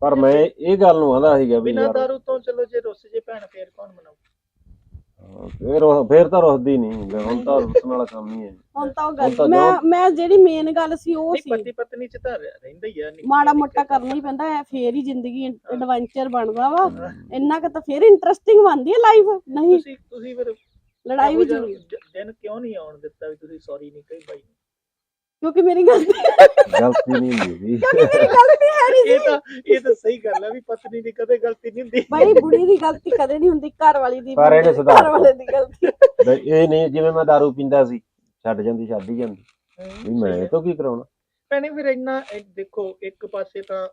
ਪਰ ਮੈਂ ਇਹ ਗੱਲ ਨੂੰ ਆਂਦਾ ਸੀਗਾ ਵੀ ਬਿਨਾਂ ਯਾਰ ਦਾਰੂ ਤੋਂ ਚਲੋ ਜੇ ਰੁੱਸ ਜੇ ਭੈਣ ਫੇਰ ਕੌਣ ਹਾਂ, ਫੇਰ ਉਹ- ਫੇਰ ਤਾਂ ਰੁੱਸਦੀ ਨਹੀਂ ਹੁਣ ਤਾਂ ਰੁੱਸਣ ਵਾਲਾ ਕੰਮ ਹੀ ਹੈ। ਹੁਣ ਤਾਂ ਉਹ ਹੁਣ ਗੱਲ ਮੈਂ ਜੋ- ਮੈਂ ਜਿਹੜੀ ਮੇਨ ਗੱਲ ਸੀ ਉਹ ਨਹੀਂ ਸੀ। ਪਤੀ ਪਤਨੀ ਚ ਤਾਂ ਰਹਿ- ਰਹਿੰਦਾ ਹੀ ਆ ਨਿੱਕੀ ਮਾੜਾ ਮੋਟਾ। ਕਰਨਾ ਹੀ ਪੈਂਦਾ ਹੈ ਫੇਰ ਹੀ ਜ਼ਿੰਦਗੀ ਐਡਵੈਂਚਰ ਬਣਦਾ ਵਾ। ਇੰਨਾ ਕੁ ਤਾਂ ਫੇਰ ਇੰਟਰਸਟਿੰਗ ਬਣਦੀ ਹੈ ਲਾਈਫ ਨਹੀਂ। ਤੁਸੀਂ ਤੁਸੀਂ ਫਿਰ ਲੜਾਈ ਵੀ ਇਹੋ ਜਿਹਾ ਜ਼ਰੂਰੀ ਜ- ਦਿਨ ਕਿਉਂ ਨਹੀਂ ਆਉਣ ਦਿੱਤਾ ਵੀ ਤੁਸੀਂ ਸੌਰੀ ਨਹੀਂ ਕਹੀ ਬਾਈ ਨੂੰ? ਕਿਉਂਕਿ ਮੇਰੀ ਗਲਤੀ ਗਲਤੀ ਨਹੀਂ ਹੁੰਦੀ ਸੀ। ਮੇਰੀ ਗਲਤੀ ਹੈ ਨਹੀਂ ਇਹ ਤਾਂ ਇਹ ਤਾਂ ਸਹੀ ਗੱਲ ਹੈ ਵੀ ਪਤਨੀ ਦੀ ਕਦੇ ਗਲਤੀ ਨਹੀਂ ਹੁੰਦੀ। ਬਈ ਬੁੜੀ ਦੀ ਗਲਤੀ ਕਦੇ ਨਹੀਂ ਹੁੰਦੀ ਘਰ ਵਾਲੀ ਦੀ ਪਰ ਇਹਨੇ ਬੰਦੇ ਦੀ, ਸੁਧਾਰ ਘਰ ਵਾਲੇ ਦੀ ਗਲਤੀ। ਇਹ ਨਹੀਂ ਜਿਵੇਂ ਮੈਂ ਦਾਰੂ ਪੀਂਦਾ ਸੀ ਛੱਡ ਜਾਂਦੀ ਛੱਡ ਹੀ ਜਾਂਦੀ। ਵੀ ਮੈਂ ਇਹ। ਤੋਂ ਕੀ ਕਰਾਉਣਾ? ਭੈਣੇ ਫਿਰ ਇੰਨਾ ਦੇਖੋ ਇੱਕ ਪਾਸੇ ਤਾਂ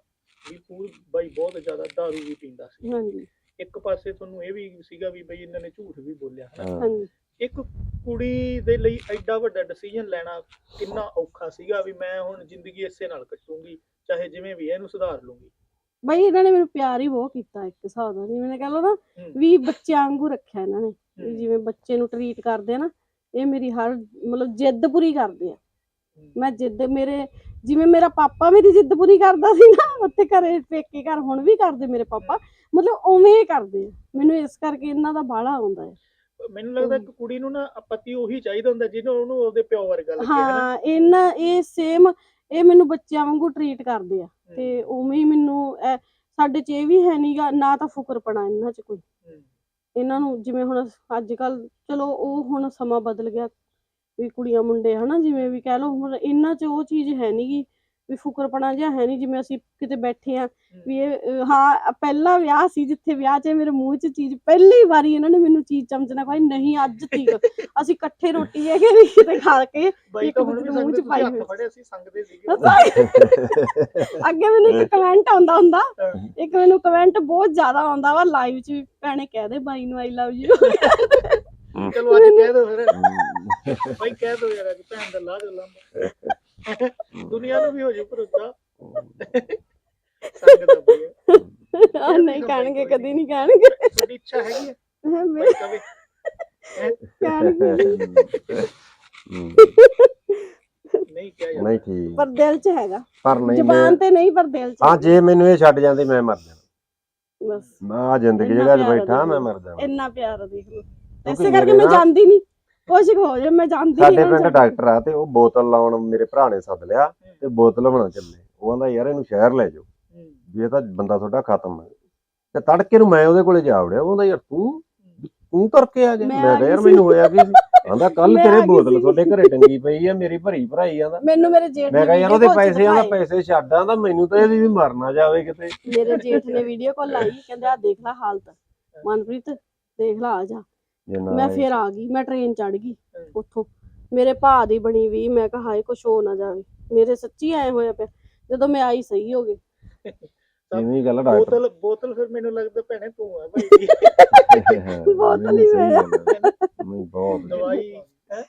ਵੀ ਪੂਰ ਬਾਈ ਬਹੁਤ ਜ਼ਿਆਦਾ ਦਾਰੂ ਵੀ ਪੀਂਦਾ ਸੀ। ਹਾਂਜੀ। ਇੱਕ ਪਾਸੇ ਤੁਹਾਨੂੰ ਇਹ ਵੀ ਸੀਗਾ ਵੀ ਬਈ ਇਹਨਾਂ ਨੇ ਝੂਠ ਵੀ ਬੋਲਿਆ। ਹਾਂਜੀ। ਇੱਕ ਕੁੜੀ ਦੇ ਲਈ ਐਡਾ ਵੱਡਾ ਡਿਸੀਜਨ ਲੈਣਾ ਕਿੰਨਾ ਔਖਾ ਸੀਗਾ ਵੀ ਮੈਂ ਹੁਣ ਜ਼ਿੰਦਗੀ ਇਸੇ ਨਾਲ ਕੱਟੂੰਗੀ ਚਾਹੇ ਜਿਵੇਂ ਵੀ ਹੈ, ਇਹਨੂੰ ਸੁਧਾਰ ਲੂੰਗੀ। ਬਈ ਇਹਨਾਂ ਨੇ ਮੈਨੂੰ ਪਿਆਰ ਹੀ ਬਹੁਤ ਕੀਤਾ ਇੱਕ ਹਿਸਾਬ ਦਾ ਜਿਵੇਂ ਮੈਂ ਕਹ ਲਓ ਨਾ ਵੀ ਬੱਚਿਆਂ ਵਾਂਗੂ ਰੱਖਿਆ ਇਹਨਾਂ ਨੇ ਜਿਵੇਂ ਬੱਚੇ ਨੂੰ ਟਰੀਟ ਕਰਦੇ ਆ ਨਾ ਇਹ ਮੇਰੀ ਹਰ ਮਤਲਬ ਜਿੱਦ ਪੂਰੀ ਕਰਦੇ ਆ। ਮੈਂ ਜਿੱਦ ਮੇਰੇ ਜਿਵੇਂ ਮੇਰਾ ਪਾਪਾ ਮੇਰੀ ਜਿੱਦ ਪੂਰੀ ਕਰਦਾ ਸੀ ਨਾ ਉੱਥੇ ਘਰੇ ਪੇਕੇ ਘਰ ਹੁਣ ਵੀ ਕਰਦੇ ਮੇਰੇ ਪਾਪਾ ਮਤਲਬ ਉਵੇਂ ਹੀ ਕਰਦੇ ਆ। ਮੈਨੂੰ ਇਸ ਕਰਕੇ ਇਹਨਾਂ ਦਾ ਬਾਹਲਾ ਆਉਂਦਾ ਹੈ। ਮੈਨੂੰ ਲੱਗਦਾ ਇੱਕ ਕੁੜੀ ਨੂੰ ਨਾ ਪਤੀ ਉਹੀ ਚਾਹੀਦਾ ਹੁੰਦਾ ਜਿਹਨੂੰ ਉਹਨੂੰ ਉਹਦੇ ਪਿਓ ਵਰਗਾ ਲੱਗੇ ਹਾਂ ਇਹਨਾਂ ਇਹ ਸੇਮ ਇਹ ਮੈਨੂੰ ਬੱਚਿਆਂ ਵਾਂਗੂ ਟਰੀਟ ਕਰਦੇ ਆ ਤੇ ਉਵੇਂ ਹੀ ਮੈਨੂੰ ਸਾਡੇ 'ਚ ਇਹ ਵੀ ਹੈ ਨਹੀਂਗਾ ਨਾ ਤਾਂ ਫੁਕਰਪਣਾ ਇਹਨਾਂ 'ਚ ਕੋਈ। ਇਹਨਾਂ ਨੂੰ ਜਿਵੇਂ ਹੁਣ ਅੱਜ ਕੱਲ ਚਲੋ ਉਹ ਹੁਣ ਸਮਾਂ ਬਦਲ ਗਿਆ ਵੀ ਕੁੜੀਆਂ ਮੁੰਡੇ ਹਨਾ ਜਿਵੇਂ ਵੀ ਕਹਿ ਲਓ ਹੁਣ ਇਹਨਾਂ 'ਚ ਉਹ ਚੀਜ਼ ਹੈ ਨਹੀਂਗੀ ਵੀ ਫੁਕਰਪਣਾ ਜਿਹਾ ਹੈ ਨਹੀਂ ਜਿਵੇਂ ਅਸੀਂ ਕਿਤੇ ਬੈਠੇ ਆ ਵੀ ਇਹ ਹਾਂ ਪਹਿਲਾ ਵਿਆਹ ਸੀ ਜਿੱਥੇ ਵਿਆਹ 'ਚ ਮੇਰੇ ਮੂੰਹ 'ਚ ਚੀਜ਼ ਪਹਿਲੀ ਵਾਰੀ ਇਹਨਾਂ ਨੇ ਮੈਨੂੰ ਚੀਜ਼ ਚਮਚਣਾ ਖਾਈ ਨਹੀਂ ਅੱਜ ਤੀਕ ਅਸੀਂ ਇਕੱਠੇ ਰੋਟੀ ਹੈ ਕਿ ਵੀ ਕਿਤੇ ਖਾ ਕੇ ਬਾਈ ਇੱਕ ਦੂਜੇ ਵੀ ਦੇ ਮੂੰਹ 'ਚ ਪਾਈ ਹੋਈ। ਫੜੇ ਅਸੀਂ ਸੰਗਦੇ ਸੀਗੇ। ਅੱਗੇ ਮੈਨੂੰ ਇੱਕ ਕਮੈਂਟ ਆਉਂਦਾ ਹੁੰਦਾ ਇੱਕ ਮੈਨੂੰ ਕਮੈਂਟ ਬਹੁਤ ਜ਼ਿਆਦਾ ਆਉਂਦਾ ਵਾ ਲਾਈਵ 'ਚ ਵੀ ਭੈਣੇ ਕਹਿ ਦੇ ਬਾਈ ਨੂੰ ਆਈ ਲਵ ਯੂ ਚਲੋ ਅੱਜ ਕਹਿ ਦੋ ਫਿਰ। ਬਾਈ ਕਹਿ ਦੋ ਯਾਰ ਅੱਜ ਭੈਣ ਦਾ ਲਾਜ ਲੰਬਾ ਦੁਨੀਆ ਨੂੰ ਵੀ ਹੋ ਜੂ ਭਰੋਸਾ। ਬਈ ਆਹ ਨਹੀਂ ਕਹਿਣਗੇ ਕਦੀ ਨਹੀਂ। ਕਹਿਣਗੇ। ਤੁਹਾਡੀ ਇੱਛਾ ਹੈਗੀ ਹੈ? ਬਈ, ਕਵੇ ਕਹਿਣਗੇ। ਹਮ, ਨਹੀਂ ਕਿਹਾ ਯਾਰ ਨਹੀਂ ਠੀਕ। ਪਰ ਦਿਲ 'ਚ ਹੈਗਾ। ਪਰ ਨਹੀਂ ਮੈਂ ਜ਼ਬਾਨ ਤੇ ਨਹੀਂ ਪਰ ਦਿਲ 'ਚ ਹਾਂ ਜੇ ਮੈਨੂੰ ਇਹ ਛੱਡ ਜਾਂਦੇ ਮੈਂ ਮਰ ਜਾਣਾ। ਬਸ। ਮੈਂ ਆ ਜ਼ਿੰਦਗੀ ਇੰਨਾ ਪਿਆਰ ਬੈਠਾ ਆ ਮੈਂ। ਮਰ ਜਾਵਾਂ। ਇੰਨਾ ਪਿਆਰ ਆ ਦੇਖ ਲਓ ਕਿਉਂਕਿ ਇਸੇ ਕਰਕੇ ਮੇਰੇ ਮੈਂ ਜਾਂਦੀ ਨਹੀਂ। ਕੁਛ ਕੁ ਹੋ ਜਾ ਮੈਂ ਜਾਂਦੀ ਸਾਡੇ ਨਹੀਂ ਪਿੰਡ ਡਾਕਟਰ ਆ ਤੇ ਉਹ ਬੋਤਲ ਲਾਉਣ ਮੇਰੇ ਭਰਾ ਨੇ ਸੱਦ ਲਿਆ ਤੇ ਬੋਤਲ ਬਣਾ ਚੱਲੇ। ਉਹ ਕਹਿੰਦਾ ਯਾਰ ਇਹਨੂੰ ਸ਼ਹਿਰ ਲੈ ਜਾਓ। ਵੀ ਇਹ ਤਾਂ ਬੰਦਾ ਤੁਹਾਡਾ ਖਤਮ ਹੈ। ਤੇ ਤੜਕੇ ਨੂੰ ਮੈਂ ਉਹਦੇ ਕੋਲੇ ਜਾ ਵੜਿਆ ਉਹ ਕਹਿੰਦਾ ਯਾਰ ਤੂੰ ਤੂੰ ਤੁਰ ਕੇ ਆ ਗਿਆ ਮੈਂ ਕਿਹਾ ਯਾਰ ਮੈਨੂੰ ਹੋਇਆ ਕੀ ਕਹਿੰਦਾ ਕੱਲ ਤੇਰੇ ਬੋਤਲ। ਤੁਹਾਡੇ ਘਰੇ ਟੰਗੀ ਪਈ ਆ ਮੇਰੀ ਭਰੀ ਭਰਾਈ ਆਂਦਾ ਮੈਨੂੰ ਮੇਰੇ ਜੇਠ ਮੈਂ ਕਿਹਾ ਯਾਰ ਉਹਦੇ ਪੈਸੇ ਆਂਦਾ। ਪੈਸੇ ਛੱਡ ਆਂਦਾ ਮੈਨੂੰ ਤਾਂ ਇਹਦੀ ਵੀ ਮਰਨਾ ਜਾਵੇ ਕਿਤੇ। ਮੇਰੇ ਜੇਠ ਨੇ ਵੀਡੀਓ ਕਾਲ ਲਾਈ ਕਹਿੰਦੇ ਆ ਦੇਖ ਲੈ ਹਾਲਤ। ਮਨਪ੍ਰੀਤ ਦੇਖ ਲੈ ਆ ਜਾ। ਜੇ ਨਾ ਮੈਂ ਆਏ। ਫੇਰ ਆ ਗਈ ਮੈਂ ਟ੍ਰੇਨ ਚੜ ਗਈ। ਉੱਥੋਂ ਮੇਰੇ ਭਾ ਦੀ ਬਣੀ ਵੀ ਮੈਂ ਕਿਹਾ ਹਾਏ ਕੁਛ ਹੋ ਨਾ ਜਾਵੇ ਮੇਰੇ ਸੱਚੀ ਐ ਹੋਇਆ ਪਿਆ ਜਦੋਂ ਮੈਂ ਆਈ ਸਹੀ ਹੋ ਗਏ ਇਵੇਂ ਗੱਲ ਆ ਡਾਕਟਰ ਬੋਤਲ ਬੋਤਲ ਫਿਰ ਮੈਨੂੰ ਲੱਗਦਾ ਭੈਣੇ ਤੂੰ ਆ ਦੀ। ਬੋਤਲ ਹੀ ਮੈਂ ਆ। ਨਹੀਂ ਬਹੁਤ ਦਵਾਈ ਹੈ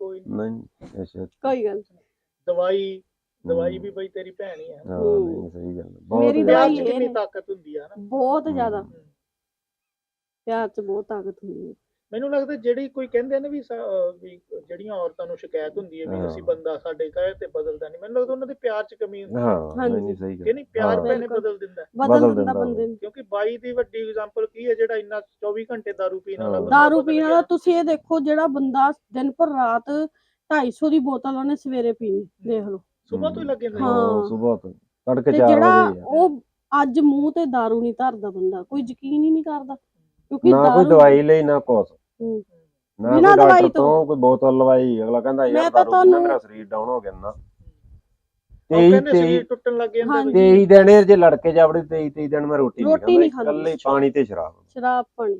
ਕੋਈ। ਨਹੀਂ ਅੱਛਾ ਕੋਈ ਗੱਲ ਨੀ। ਦਵਾਈ ਦਵਾਈ। ਵੀ ਬਈ ਤੇਰੀ ਭੈਣ ਹੀ ਹੈ ਸਹੀ ਗੱਲ ਆ। ਬਹੁਤ ਮੇਰੀ ਦਵਾਈ ਕਿੰਨੀ। ਤਾਕਤ ਹੁੰਦੀ ਆ ਨਾ ਬਹੁਤ ਜ਼ਿਆਦਾ। ਪਿਆਰ 'ਚ ਬਹੁਤ ਤਾਕਤ ਹੁੰਦੀ ਹੈ ਮੈਨੂੰ ਲੱਗਦਾ ਜਿਹੜੀ ਕੋਈ ਕਹਿੰਦੇ ਨੇ ਵੀ ਸਾ- ਅਹ ਵੀ ਜਿਹੜੀਆਂ ਔਰਤਾਂ ਨੂੰ ਸ਼ਿਕਾਇਤ ਹੁੰਦੀ ਹੈ ਵੀ ਹਾਂ। ਅਸੀਂ ਬੰਦਾ ਸਾਡੇ ਕਹੇ ਤੇ ਬਦਲਦਾ ਨਹੀਂ ਮੈਨੂੰ ਲੱਗਦਾ ਉਹਨਾਂ ਦੇ ਪਿਆਰ 'ਚ ਕਮੀ ਹੁੰਦੀ ਹੈ ਹਾਂਜੀ। ਨਹੀਂ ਨਹੀਂ ਸਹੀ ਕਿ ਗੱਲ ਨਹੀਂ ਪਿਆਰ ਹਾਂ। ਬਿਲਕੁਲ। ਬਦਲ ਦਿੰਦਾ ਹੈ। ਬਦਲ ਬਦਲ ਦਿੰਦਾ ਦਿੰਦਾ ਬੰਦੇ ਨੂੰ ਕਿਉਂਕਿ ਬਾਈ ਦੀ ਵੱਡੀ ਐਗਜ਼ਾਮਪਲ ਕੀ ਹੈ ਜਿਹੜਾ ਇੰਨਾ 24 ਘੰਟੇ ਦਾਰੂ ਪੀਣ ਵਾਲਾ ਹਾਂ। ਬੰਦਾ ਦਾਰੂ ਬਦਲ ਪੀਣ ਗਿਆ। ਵਾਲਾ ਤੁਸੀਂ ਇਹ ਦੇਖੋ ਜਿਹੜਾ ਬੰਦਾ ਦਿਨ ਭਰ ਰਾਤ 250 ਦੀ ਬੋਤਲ ਉਹਨੇ ਸਵੇਰੇ ਪੀਣੀ ਦੇਖ ਲਓ ਸਵੇਰ ਤੋਂ ਹੀ ਲੱਗੇ ਨੇ ਹਾਂ। ਹਾਂ ਸਵੇਰ ਤੋਂ ਤੜਕੇ ਤੇ 4 ਜਿਹੜਾ ਵਜੇ ਆ। ਉਹ ਅੱਜ ਮੂੰਹ ਤੇ दारू ਨਹੀਂ ਧਰਦਾ ਬੰਦਾ ਕੋਈ ਯਕੀਨ ਹੀ ਨਹੀਂ ਕਰਦਾ ਕਿਉਂਕਿ ਨਾ ਕੋਈ ਦਾਰੂ- ਦਵਾਈ ਲਈ ਨਾ ਕੁਛ ਹੂੰ। ਨਾ ਬਿਨਾਂ ਕੋਈ ਦਵਾਈ ਡਾਕਟਰ ਤੋਂ। ਤੋਂ ਕੋਈ ਬੋਤਲ ਲਵਾਈ ਅਗਲਾ ਕਹਿੰਦਾ ਮੈਂ ਯਾਰ ਤਾਂ ਦਾਰੂ ਪੀਣਾ ਤੁਹਾਨੂੰ- ਮੇਰਾ ਸਰੀਰ ਡਾਊਨ ਹੋ ਗਿਆ ਨਾ ਉਹ 23 ਕਹਿੰਦੇ 23 ਸਰੀਰ ਟੁੱਟਣ ਲੱਗ ਜਾਂਦਾ। ਵੀ 23 ਦਿਨ ਇਹ ਜੇ ਲੜਕੇ ਜਾਵੜੇ 23 23 ਦਿਨ ਮੈਂ ਰੋਟੀ ਨਹੀਂ ਰੋਟੀ ਨਹੀਂ ਖਾਂਦਾ। ਇਕੱਲੇ ਪਾਣੀ ਤੇ ਸ਼ਰਾਬ ਸ਼ਰਾਬ ਪਾਣੀ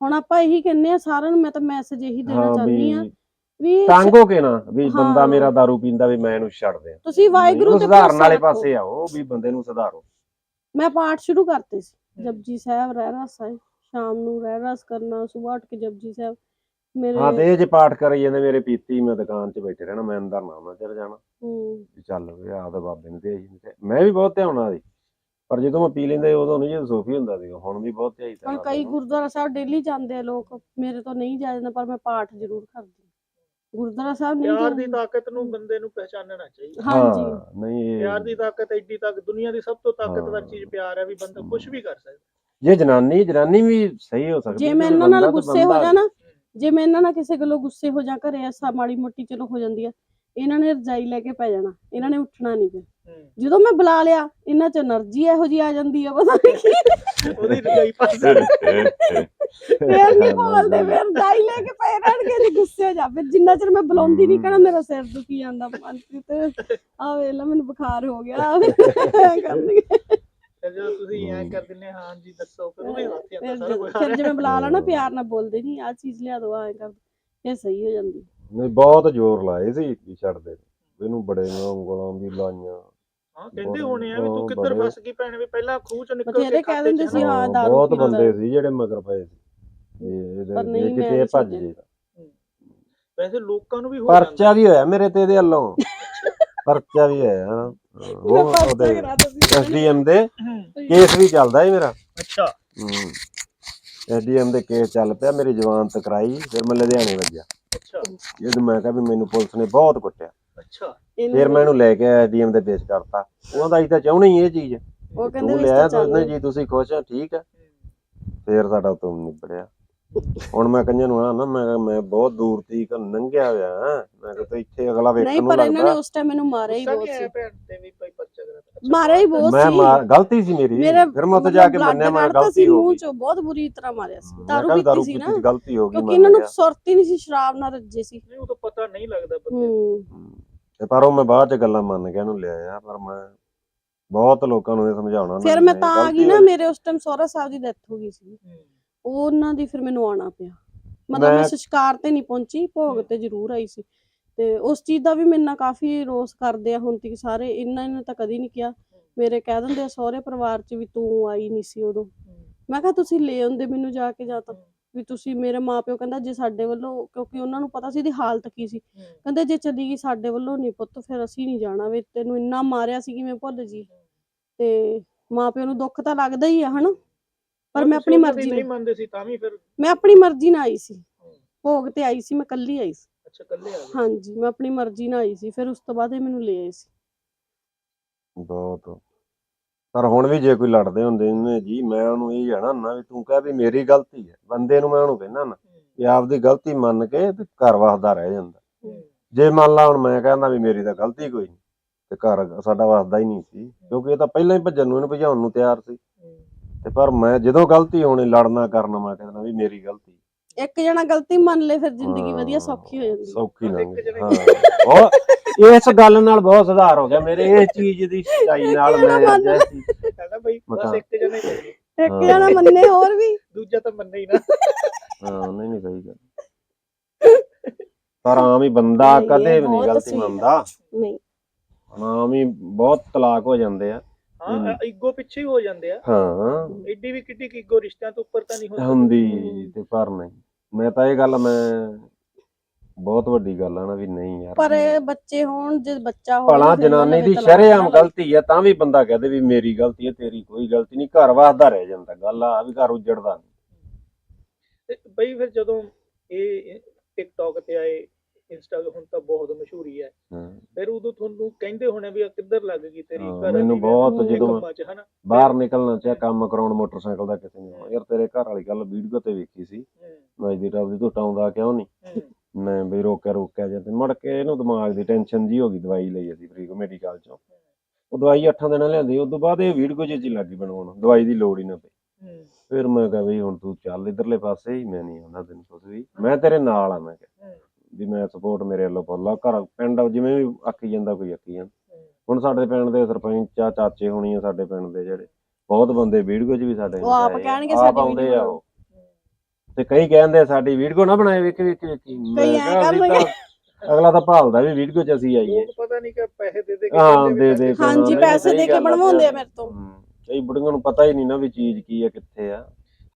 ਹੁਣ ਆਪਾਂ ਇਹੀ ਕਹਿੰਨੇ ਆ ਸਾਰਿਆਂ ਨੂੰ ਮੈਂ ਤਾਂ ਮੈਸੇਜ ਇਹੀ ਦੇਣਾ ਹਾਂ ਚਾਹੁੰਦੀ ਆ ਵੀ ਤੰਗ ਹੋ ਕੇ ਨਾ ਵੀ ਬੰਦਾ। ਮੇਰਾ ਦਾਰੂ ਪੀਂਦਾ ਵੀ ਮੈਂ ਇਹਨੂੰ ਛੱਡ ਦਿਆਂ ਤੁਸੀਂ ਵਾਹਿਗੁਰੂ ਤੇ ਸੁਧਾਰਨ ਭਰੋਸਾ ਵਾਲੇ ਰੱਖੋ। ਪਾਸੇ ਆਓ ਵੀ ਬੰਦੇ ਨੂੰ ਸੁਧਾਰੋ ਮੈਂ ਪਾਠ ਸ਼ੁਰੂ ਕਰਤੇ ਸੀ ਜਪਜੀ ਸਾਹਿਬ ਰਹਿ ਰਸ ਹੈ ਸ਼ਾਮ ਨੂੰ ਰਹਿ ਰਸ ਕਰਨਾ ਸਵੇਰ ਉੱਠ ਕੇ ਜਪਜੀ ਸਾਹਿਬ ਮੇਰੇ ਹਾਂ ਤੇ ਇਹ ਜੇ ਪਾਠ ਕਰੀ ਜਾਂਦੇ ਮੇਰੇ ਪੀਤੀ ਮੈਂ ਦੁਕਾਨ 'ਚ ਬੈਠੇ ਰਹਿਣਾ ਮੈਂ ਅੰਦਰ ਨਾ ਉਹਨਾਂ ਚਿਰ ਜਾਣਾ। ਹੂੰ, ਵੀ ਚੱਲ ਵੀ ਆਹ ਤਾਂ ਬਾਬੇ ਨੇ ਤੇ ਅਸੀਂ ਤੇ ਮੈਂ ਵੀ ਬਹੁਤ ਧਿਆਉਣਾ ਸੀ ਪਰ ਜਦੋਂ ਮੈਂ ਪੀ ਲੈਂਦਾ ਸੀ, ਉਦੋਂ ਨਹੀਂ ਜਦੋਂ ਸੋਫੀ ਹੁੰਦਾ ਸੀ ਹੁਣ ਵੀ ਬਹੁਤ ਧਿਆਈ ਹੁਣ ਕਈ ਗੁਰਦੁਆਰਾ ਸਾਹਿਬ ਡੇਲੀ ਜਾਂਦੇ ਆ ਲੋਕ ਮੇਰੇ ਤੋਂ ਨਹੀਂ ਜਾਂਦਾ ਪਰ ਮੈਂ ਪਾਠ ਜ਼ਰੂਰ ਕਰਦੀ ਹਾਂ। ਗੁਰਦੁਆਰਾ ਸਾਹਿਬ ਨਹੀਂ ਪਿਆਰ ਦੀ ਜਾਂਦਾ। ਤਾਕਤ ਨੂੰ ਬੰਦੇ ਨੂੰ ਪਹਿਚਾਨਣਾ ਚਾਹੀਦਾ। ਹਾਂਜੀ ਨਹੀਂ ਇਹ ਪਿਆਰ ਦੀ ਤਾਕਤ ਐਡੀ ਤੱਕ ਦੁਨੀਆ ਦੀ ਸਭ ਤੋਂ ਤਾਕਤਵਰ ਹਾਂ। ਚੀਜ਼ ਪਿਆਰ ਹੈ ਵੀ ਬੰਦਾ ਕੁਝ ਵੀ ਕਰ ਸਕਦਾ। ਜੇ ਜਨਾਨੀ ਜਨਾਨੀ ਵੀ ਸਹੀ ਹੋ ਸਕਦੀ ਜੇ ਮੈਂ ਇਹਨਾਂ ਨਾਲ ਗੁੱਸੇ ਹੋ ਜਾਣਾ ਜੇ ਮੈਂ ਇਹਨਾਂ ਨਾਲ ਕਿਸੇ ਗੱਲੋਂ ਗੁੱਸੇ ਹੋ ਜਾ ਘਰੇ ਐਸਾ ਮਾੜੀ ਮੋਟੀ ਚਲੋ ਹੋ ਜਾਂਦੀ ਆ ਇਹਨਾਂ ਨੇ ਰਜਾਈ ਲੈ ਕੇ ਪੈ ਜਾਣਾ ਇਹਨਾਂ ਨੇ ਉੱਠਣਾ ਨਹੀਂ ਫਿਰ। ਜਦੋਂ ਮੈਂ ਬੁਲਾ ਲਿਆ ਇਹਨਾਂ ਚ એનર્ਜੀ ਇਹੋ ਜੀ ਆ ਜਾਂਦੀ ਆ ਪਤਾ ਨਹੀਂ ਕੀ। ਉਹਦੀ ਰਜਾਈ ਪਾਸ ਫੇਰ ਨਹੀਂ ਬੋਲਦੇ ਫੇਰ ਰਜਾਈ ਲੈ ਕੇ ਪੈ ਰਹਿਣਗੇ ਜੇ ਗੁੱਸੇ ਹੋ ਜਾ। ਫਿਰ ਜਿੰਨਾ ਚਿਰ ਮੈਂ ਬੁਲਾਉਂਦੀ ਨਹੀਂ ਕਹਣਾ ਮੇਰਾ ਸਿਰ ਦੁਖੀ ਜਾਂਦਾ ਮਨਪ੍ਰੀਤ। ਆ ਵੇਲਾ ਮੈਨੂੰ ਬੁਖਾਰ ਹੋ ਗਿਆ ਕਰਨਗੇ। ਫਿਰ ਜਦੋਂ ਤੁਸੀਂ ਐਂ ਕਰ ਦਿੰਦੇ ਹਾਂ ਜੀ ਦੱਸੋ ਫਿਰ ਉਹਦੇ ਹੱਥ ਹੀ ਫਿਰ ਆਉਂਦਾ ਸਾਰਾ ਜਦੋਂ- ਕੁਝ ਫਿਰ ਜੇ ਮੈਂ ਬੁਲਾ ਲਾ ਨਾ ਪਿਆਰ ਨਾਲ ਬੋਲਦੇ ਨਹੀਂ ਆ ਚੀਜ਼ ਲਿਆ ਦੋ ਐਂ ਕਰ ਇਹ ਸਹੀ ਹੋ ਜਾਂਦੀ। ਨਹੀਂ ਬਹੁਤ ਜ਼ੋਰ ਲਾਏ ਸੀ ਵੀ ਛੱਡ ਦੇ ਇਹਨੂੰ ਬੜੇ ਉਂਗਲਾਂ ਵੀ ਲਾਈਆਂ। ਹਾਂ ਕਹਿੰਦੇ ਹੋਣੇ ਆ ਵੀ ਤੂੰ ਬਹੁਤ ਕਿੱਧਰ ਬੜੇ- ਫਸ ਗਈ ਭੈਣ ਵੀ ਪਹਿਲਾਂ ਖੂਹ ਚੋਂ ਨਿਕਲ ਬਥੇਰੇ ਕੇ ਕਹਿ ਖਾਤੇ ਦਿੰਦੇ ਚ ਸੀ, ਹਨਾ। ਹਾਂ, ਦਾਰੂ ਬਹੁਤ ਪੀਂਦਾ ਬੰਦੇ ਸੀ ਜਿਹੜੇ ਮਗਰ ਪਏ ਸੀ। ਇਹ ਕਿਤੇ ਭੱਜ ਜੇ ਵੈਸੇ ਲੋਕਾਂ ਨੂੰ ਵੀ ਹੋ ਪਰਚਾ ਵੀ ਹੋਇਆ ਮੇਰੇ ਤੇ ਇਹਦੇ ਵੱਲੋਂ ਪਰਚਾ ਵੀ ਹੋਇਆ। ਉਹ ਪਰਚਾ ਉਹਦੇ ਕਰਾ ਦਿੱਤੀ ਐਸਡੀਐਮ ਦੇ ਹੂੰ। ਕੇਸ ਵੀ ਚੱਲਦਾ ਹੈ ਮੇਰਾ। ਅੱਛਾ। ਐਸਡੀਐਮ ਦੇ ਕੇਸ ਚੱਲ ਪਿਆ ਮੇਰੀ ਜ਼ਮਾਨਤ ਕਰਾਈ ਫਿਰ ਮੈਂ ਲੁਧਿਆਣੇ ਵੱਜਿਆ। ਅੱਛਾ। ਜਦ ਮੈਂ ਕਿਹਾ ਵੀ ਮੈਨੂੰ ਪੁਲਿਸ ਨੇ ਬਹੁਤ ਕੁੱਟਿਆ। ਅੱਛਾ। ਫਿਰ ਮੈਂ ਇਹਨੂੰ ਲੈ ਕੇ ਆਇਆ ਐਸਡੀਐਮ ਦੇ ਪੇਸ਼ ਕਰਤਾ। ਉਹਦਾ ਅਸੀਂ ਤਾਂ ਚਾਹੁੰਦੇ ਹੀ ਇਹ ਚੀਜ਼। ਉਹ ਕਹਿੰਦੇ ਤੂੰ ਵੀ ਲਿਆ ਇਸ ਤੋਂ ਤਾਂ ਚੱਲ ਜੀ ਤੁਸੀਂ ਖੁਸ਼ ਠੀਕ ਆ। ਹੂੰ। ਫੇਰ ਸਾਡਾ ਤੋਂ ਨਿਬੜਿਆ। ਹੁਣ ਮੈਂ ਕੰਨਾਂ ਨੂੰ ਆ ਨਾ ਮੈਂ ਮੈਂ ਬਹੁਤ ਦੂਰ ਤੀਕ ਲੰਘਿਆ ਹੋਇਆ ਹਾਂ। ਮੈਂ ਕਿਹਾ ਤੇ ਇੱਥੇ ਅਗਲਾ ਵੇਖਣ ਨਹੀਂ ਨੂੰ ਪਰ ਇਹਨਾਂ ਨੇ ਲੱਗਦਾ ਉਸ ਟਾਈਮ ਮੈਨੂੰ ਮਾਰਿਆ ਹੀ ਗੁੱਸਾ ਬਹੁਤ ਨਹੀਂ ਸੀ ਆਇਆ ਭੈਣ ਤੇ ਵੀ ਭਾਈ ਪਰਚਾ ਕਰਾ ਦਿੱਤਾ। ਮਾਰਿਆ ਹੀ ਬਹੁਤ ਮੈਂ ਸੀ ਮਾਰ ਗਲਤੀ ਸੀ ਮੇਰੀ ਮੇਰੇ ਫਿਰ ਮੈਂ ਉੱਥੇ ਜਾ ਕੇ blood ਮੰਨਿਆ ਮੈਂ ਕੱਢਤਾ ਗਲਤੀ ਸੀ ਹੋ ਮੂੰਹ ਗਈ ਚੋਂ ਬਹੁਤ ਬੁਰੀ ਤਰ੍ਹਾਂ ਮਾਰਿਆ ਸੀ ਦਾਰੂ ਪੀਤੀ ਸੀ ਨਾ ਪੀਤੀ ਗਲਤੀ ਹੋ ਗਈ ਕਿਉਂਕਿ ਇਹਨਾਂ ਨੂੰ। ਸੁਰਤ ਹੀ ਨਹੀਂ ਸੀ ਸ਼ਰਾਬ ਨਾਲ ਰੱਜੇ ਸੀ ਨਹੀਂ ਉਹ ਤਾਂ ਪਤਾ ਨਹੀਂ ਲੱਗਦਾ ਬੰਦੇ ਨੂੰ। ਹੂੰ ਹਮ, ਤੇ ਪਰ ਉਹ ਮੈਂ ਬਾਅਦ ਚ ਗੱਲਾਂ ਮੰਨ ਗਿਆ ਇਹਨੂੰ ਲਿਆਇਆ ਪਰ ਮੈਂ ਬਹੁਤ ਲੋਕਾਂ ਨੂੰ ਇਹ ਸਮਝਾਉਣਾ ਫਿਰ ਨਹੀਂ, ਮੈਂ ਤਾਂ ਆ ਗਈ ਨਾ। ਮੇਰੇ ਉਸ ਟਾਈਮ ਸਹੁਰਾ ਸਾਹਿਬ ਦੀ ਡੈਥ ਹੋ ਗਈ ਸੀ ਹੂੰ। ਉਹਨਾਂ ਦੀ ਫਿਰ ਮੈਨੂੰ ਆਉਣਾ ਪਿਆ। ਮਤਲਬ ਮੈਂ ਸੰਸਕਾਰ ਤੇ ਨਹੀਂ ਪਹੁੰਚੀ ਭੋਗ ਤੇ ਜ਼ਰੂਰ ਆਈ ਸੀ। ਤੇ ਉਸ ਚੀਜ਼ ਦਾ ਵੀ ਮੇਰੇ ਨਾਲ ਕਾਫੀ ਰੋਸ ਕਰਦੇ ਆ ਹੁਣ ਤੱਕ ਸਾਰੇ ਇਹਨਾਂ ਨੇ ਤਾਂ ਕਦੀ ਨਹੀਂ ਕਿਹਾ। ਮੇਰੇ ਕਹਿ ਦਿੰਦੇ ਆ ਸਹੁਰੇ ਪਰਿਵਾਰ ਚ ਵੀ ਤੂੰ ਆਈ ਨਹੀਂ ਸੀ ਉਦੋਂ। ਮੈਂ ਕਿਹਾ ਤੁਸੀਂ ਲੈ ਆਉਂਦੇ ਮੈਨੂੰ ਜਾ ਕੇ ਜਾਂ ਤਾਂ ਵੀ ਤੁਸੀਂ ਮੇਰੇ ਮਾਪਿਓ ਕਹਿੰਦਾ ਜੇ ਸਾਡੇ ਵੱਲੋਂ ਕਿਉਂਕਿ ਉਹਨਾਂ ਨੂੰ ਪਤਾ ਸੀ ਇਹਦੀ ਹਾਲਤ ਕੀ ਸੀ। ਕਹਿੰਦੇ ਜੇ ਚਲੀ ਗਈ ਸਾਡੇ ਵੱਲੋਂ ਨਹੀਂ ਪੁੱਤ ਫਿਰ ਅਸੀਂ ਨਹੀਂ ਜਾਣਾ ਵੀ। ਤੈਨੂੰ ਇੰਨਾ ਮਾਰਿਆ ਸੀ ਕਿਵੇਂ ਭੁੱਲ ਜੀ ਤੇ ਮਾਪਿਓ ਨੂੰ ਦੁੱਖ ਤਾਂ ਲੱਗਦਾ ਹੀ ਆ ਹਨਾ? ਪਰ ਮੈਂ ਆਪਣੀ ਮਰਜ਼ੀ ਨਹੀਂ ਨਾਲ ਮੰਨਦੇ ਸੀ ਤਾਂ ਵੀ ਫਿਰ ਮੈਂ ਆਪਣੀ ਮਰਜ਼ੀ ਨਾਲ ਆਈ ਸੀ। ਭੋਗ ਤੇ ਆਈ ਸੀ ਮੈਂ ਕੱਲੀ ਆਈ ਸੀ। ਅੱਛਾ ਕੱਲੇ ਆ ਗਏ? ਹਾਂਜੀ ਮੈਂ ਆਪਣੀ ਮਰਜ਼ੀ ਨਾਲ ਆਈ ਸੀ ਫਿਰ ਉਸ ਤੋਂ ਬਾਅਦ ਇਹ ਮੈਨੂੰ ਲੈ ਆਏ ਸੀ। ਬਹੁਤ। ਪਰ ਹੁਣ ਵੀ ਜੇ ਕੋਈ ਲੜਦੇ ਹੁੰਦੇ ਨੇ ਜੀ ਮੈਂ ਉਹਨੂੰ ਇਹ ਜਾਣਾ ਨਾ ਵੀ ਤੂੰ ਕਹਿ ਵੀ ਮੇਰੀ ਗਲਤੀ ਹੈ। ਬੰਦੇ ਨੂੰ ਮੈਂ ਉਹਨੂੰ ਕਹਿਣਾ ਨਾ ਕਿ ਆਪਦੀ ਗਲਤੀ ਮੰਨ ਕੇ ਤੇ ਘਰ ਵਸਦਾ ਰਹਿ ਜਾਂਦਾ। ਜੇ ਮੰਨ ਲਾ ਹੁਣ ਮੈਂ ਕਹਿੰਦਾ ਵੀ ਮੇਰੀ ਤਾਂ ਗਲਤੀ ਕੋਈ ਨਹੀਂ ਤੇ ਘਰ ਸਾਡਾ ਵਸਦਾ ਹੀ ਨਹੀਂ ਸੀ ਕਿਉਂਕਿ ਇਹ ਤਾਂ ਪਹਿਲਾਂ ਹੀ ਭੱਜਣ ਨੂੰ ਇਹਨੂੰ ਭਜਾਉਣ ਨੂੰ ਤਿਆਰ ਸੀ। ਤੇ ਪਰ ਮੈਂ ਜਦੋਂ ਗਲਤੀ ਹੋਣੀ ਲੜਨਾ ਕਰਨਾ ਮੈਂ ਕਹਿੰਦਾ ਵੀ ਮੇਰੀ ਗਲਤੀ। ਇੱਕ ਜਣਾ ਗਲਤੀ ਮੰਨ ਲੇ ਫਿਰ ਜ਼ਿੰਦਗੀ ਵਧੀਆ ਹਾਂ, ਸੌਖੀ ਹੋ ਜਾਂਦੀ। ਹੈ। ਸੌਖੀ ਲੰਘ ਇੱਕ ਹਾਂ। ਉਹ ਇਸ ਗੱਲ ਨਾਲ ਬਹੁਤ ਸੁਧਾਰ ਹੋ ਗਿਆ। ਮੇਰੇ ਇਸ ਚੀਜ਼ ਦੀ ਸੱਚਾਈ ਨਾਲ ਮੈਂ ਅੱਜ ਕਹਿੰਦਾ ਬਈ ਬਸ। ਇੱਕ ਜਣੇ ਚਾਹੀਦੇ ਇੱਕ ਹਾਂ। ਜਣਾ ਮੰਨੇ ਹੋਰ ਵੀ। ਦੂਜਾ ਤਾਂ ਮੰਨੇ ਹੀ ਨਾ। ਹਾਂ ਨਹੀਂ ਨਹੀਂ ਸਹੀ ਗੱਲ। ਪਰ ਆਮ ਹੀ ਬੰਦਾ ਨਹੀਂ, ਇਹ ਕਦੇ ਵੀ ਨਹੀਂ ਬਹੁਤ ਗਲਤੀ ਸਹੀ ਹੈ। ਮੰਨਦਾ ਨਹੀਂ। ਆਮ ਹੀ ਬਹੁਤ ਤਲਾਕ ਹੋ ਜਾਂਦੇ ਆ। ਹਾਂ ਈਗੋ ਪਿੱਛੇ ਹੀ ਹੋ ਜਾਂਦੇ ਆ। ਹਾਂ। ਐਡੀ ਵੀ ਕਿੱਡੀ ਈਗੋ ਰਿਸ਼ਤਿਆਂ ਤੋਂ ਉੱਪਰ ਤਾਂ ਨਹੀਂ ਹੁੰਦੀ। ਹੁੰਦੀ ਤੇ ਪਰ ਨਹੀਂ। ਮੈਂ ਤਾਂ ਇਹ ਗੱਲ ਮੈਂ ਬਹੁਤ ਵੱਡੀ ਗੱਲ ਆ ਨਾ ਵੀ ਨਹੀਂ ਯਾਰ ਪਰ ਇਹ ਬੱਚੇ ਹੋਣ ਜੇ ਬੱਚਾ ਹੋਵੇ ਭਲਾ ਜਨਾਨੀ ਦੀ ਸ਼ਰੇਆਮ ਗਲਤੀ ਹੈ ਤਾਂ ਵੀ ਬੰਦਾ ਕਹਦੇ ਵੀ ਮੇਰੀ ਗਲਤੀ ਹੈ ਤੇਰੀ ਕੋਈ ਗਲਤੀ ਨਹੀਂ। ਘਰ ਵਸਦਾ ਰਹਿ ਜਾਂਦਾ। ਗੱਲ ਆ ਵੀ ਘਰ ਉਜੜਦਾ ਨਹੀਂ। ਤੇ ਬਈ ਫਿਰ ਜਦੋਂ ਇਹ ਟਿਕਟੌਕ ਤੇ ਆਏ ਇੰਸਟਾ ਹੁਣ ਤਾਂ ਬਹੁਤ ਮਸ਼ਹੂਰੀ ਹੈ। ਫਿਰ ਉਦੋਂ ਤੁਹਾਨੂੰ ਕਹਿੰਦੇ ਹੋਣੇ ਵੀ ਆ ਕਿੱਧਰ ਲੱਗ ਗਈ ਤੇਰੀ? ਘਰ ਮੈਨੂੰ ਬਹੁਤ ਜਦੋਂ- ਬਾਹਰ ਨਿਕਲਣਾ ਚਾਹ ਕੰਮ ਕਰਾਉਣ ਮੋਟਰਸਾਈਕਲ ਦਾ ਕਿਸੇ ਨੇ ਯਾਰ ਤੇਰੇ ਘਰ ਵਾਲੀ ਗੱਲ ਵੀਡੀਓ ਤੇ ਵੇਖੀ ਸੀ। ਹੂੰ, ਮੈਂ ਦੀ ਰੱਬ ਦੀ ਝੂਟਾ ਆਉਂਦਾ ਕਿਉਂ ਨਹੀਂ ਮੈਂ ਵੀ ਰੋਕਿਆ ਰੋਕਿਆ ਜਾਂ ਤੇ ਮੁੜ ਕੇ ਇਹਨੂੰ ਦਿਮਾਗ ਦੀ ਟੈਨਸ਼ਨ ਜੀ ਹੋ ਗਈ ਦਵਾਈ ਲਈ ਅਸੀਂ ਫਰੀਕ ਮੈਡੀਕਲ ਚੋਂ। ਉਹ ਦਵਾਈ 8 ਦਿਨਾਂ ਲਿਆਂਦੀ ਉਸ ਤੋਂ ਬਾਅਦ ਇਹ ਵੀਡੀਓ ਚ ਲੱਗੀ ਬਣਾਉਣ। ਦਵਾਈ ਦੀ ਲੋੜ ਹੀ ਨਾ ਪਈ। ਫਿਰ ਮੈਂ ਕਿਹਾ ਵੀ ਹੁਣ ਤੂੰ ਚੱਲ ਇਧਰਲੇ ਪਾਸੇ ਹੀ ਮੈਂ ਨਹੀਂ ਆਉਂਦਾ ਤੈਨੂੰ ਕੁਝ ਵੀ। ਮੈਂ ਤੇਰੇ ਨਾਲ ਆ ਮੈਂ ਕਿਹਾ। ਵੀ ਮੈਂ ਸਪੋਰਟ ਮੇਰੇ ਵੱਲੋਂ ਫੁੱਲ ਆ। ਘਰ ਪਿੰਡ ਜਿਵੇਂ ਵੀ ਆਖੀ ਜਾਂਦਾ ਕੋਈ ਆਖੀ ਜਾਂਦਾ। ਹੁਣ ਸਾਡੇ ਪਿੰਡ ਦੇ ਸਰਪੰਚ ਆ ਚਾਚੇ ਹੋਣੀ ਆ ਸਾਡੇ ਪਿੰਡ ਦੇ ਜਿਹੜੇ। ਬਹੁਤ ਬੰਦੇ ਵੀਡੀਓ 'ਚ ਵੀ ਸਾਡੇ ਉਹ ਆਪ ਕਹਿਣਗੇ ਸਾਡੀ ਉਹ। ਤੇ ਕਈ ਕਹਿੰਦੇ ਸਾਡੀ ਵੀਡੀਓ ਨਾ ਬਣਾਏ ਵੇਖ ਵੇਖ ਵੇਖੀ। ਕਈ ਐਂ। ਤਾਂ- ਅਗਲਾ ਤਾਂ ਭਾਲਦਾ ਵੀ ਵੀਡੀਓ 'ਚ ਅਸੀਂ ਆਈਏ। ਪਤਾ ਨਹੀਂ ਕਿ ਪੈਸੇ ਦੇ ਦੇ ਕੇ ਹਾਂ, ਦੇ ਦੇ ਹਾਂਜੀ ਪੈਸੇ ਦੇ ਕੇ ਬਣਵਾਉਂਦੇ ਆ। ਮੇਰੇ ਤੋਂ। ਕਈ ਬੁੜੀਆਂ ਨੂੰ ਪਤਾ ਹੀ ਨਹੀਂ ਨਾ ਵੀ ਚੀਜ਼ ਕੀ ਆ ਕਿੱਥੇ ਆ।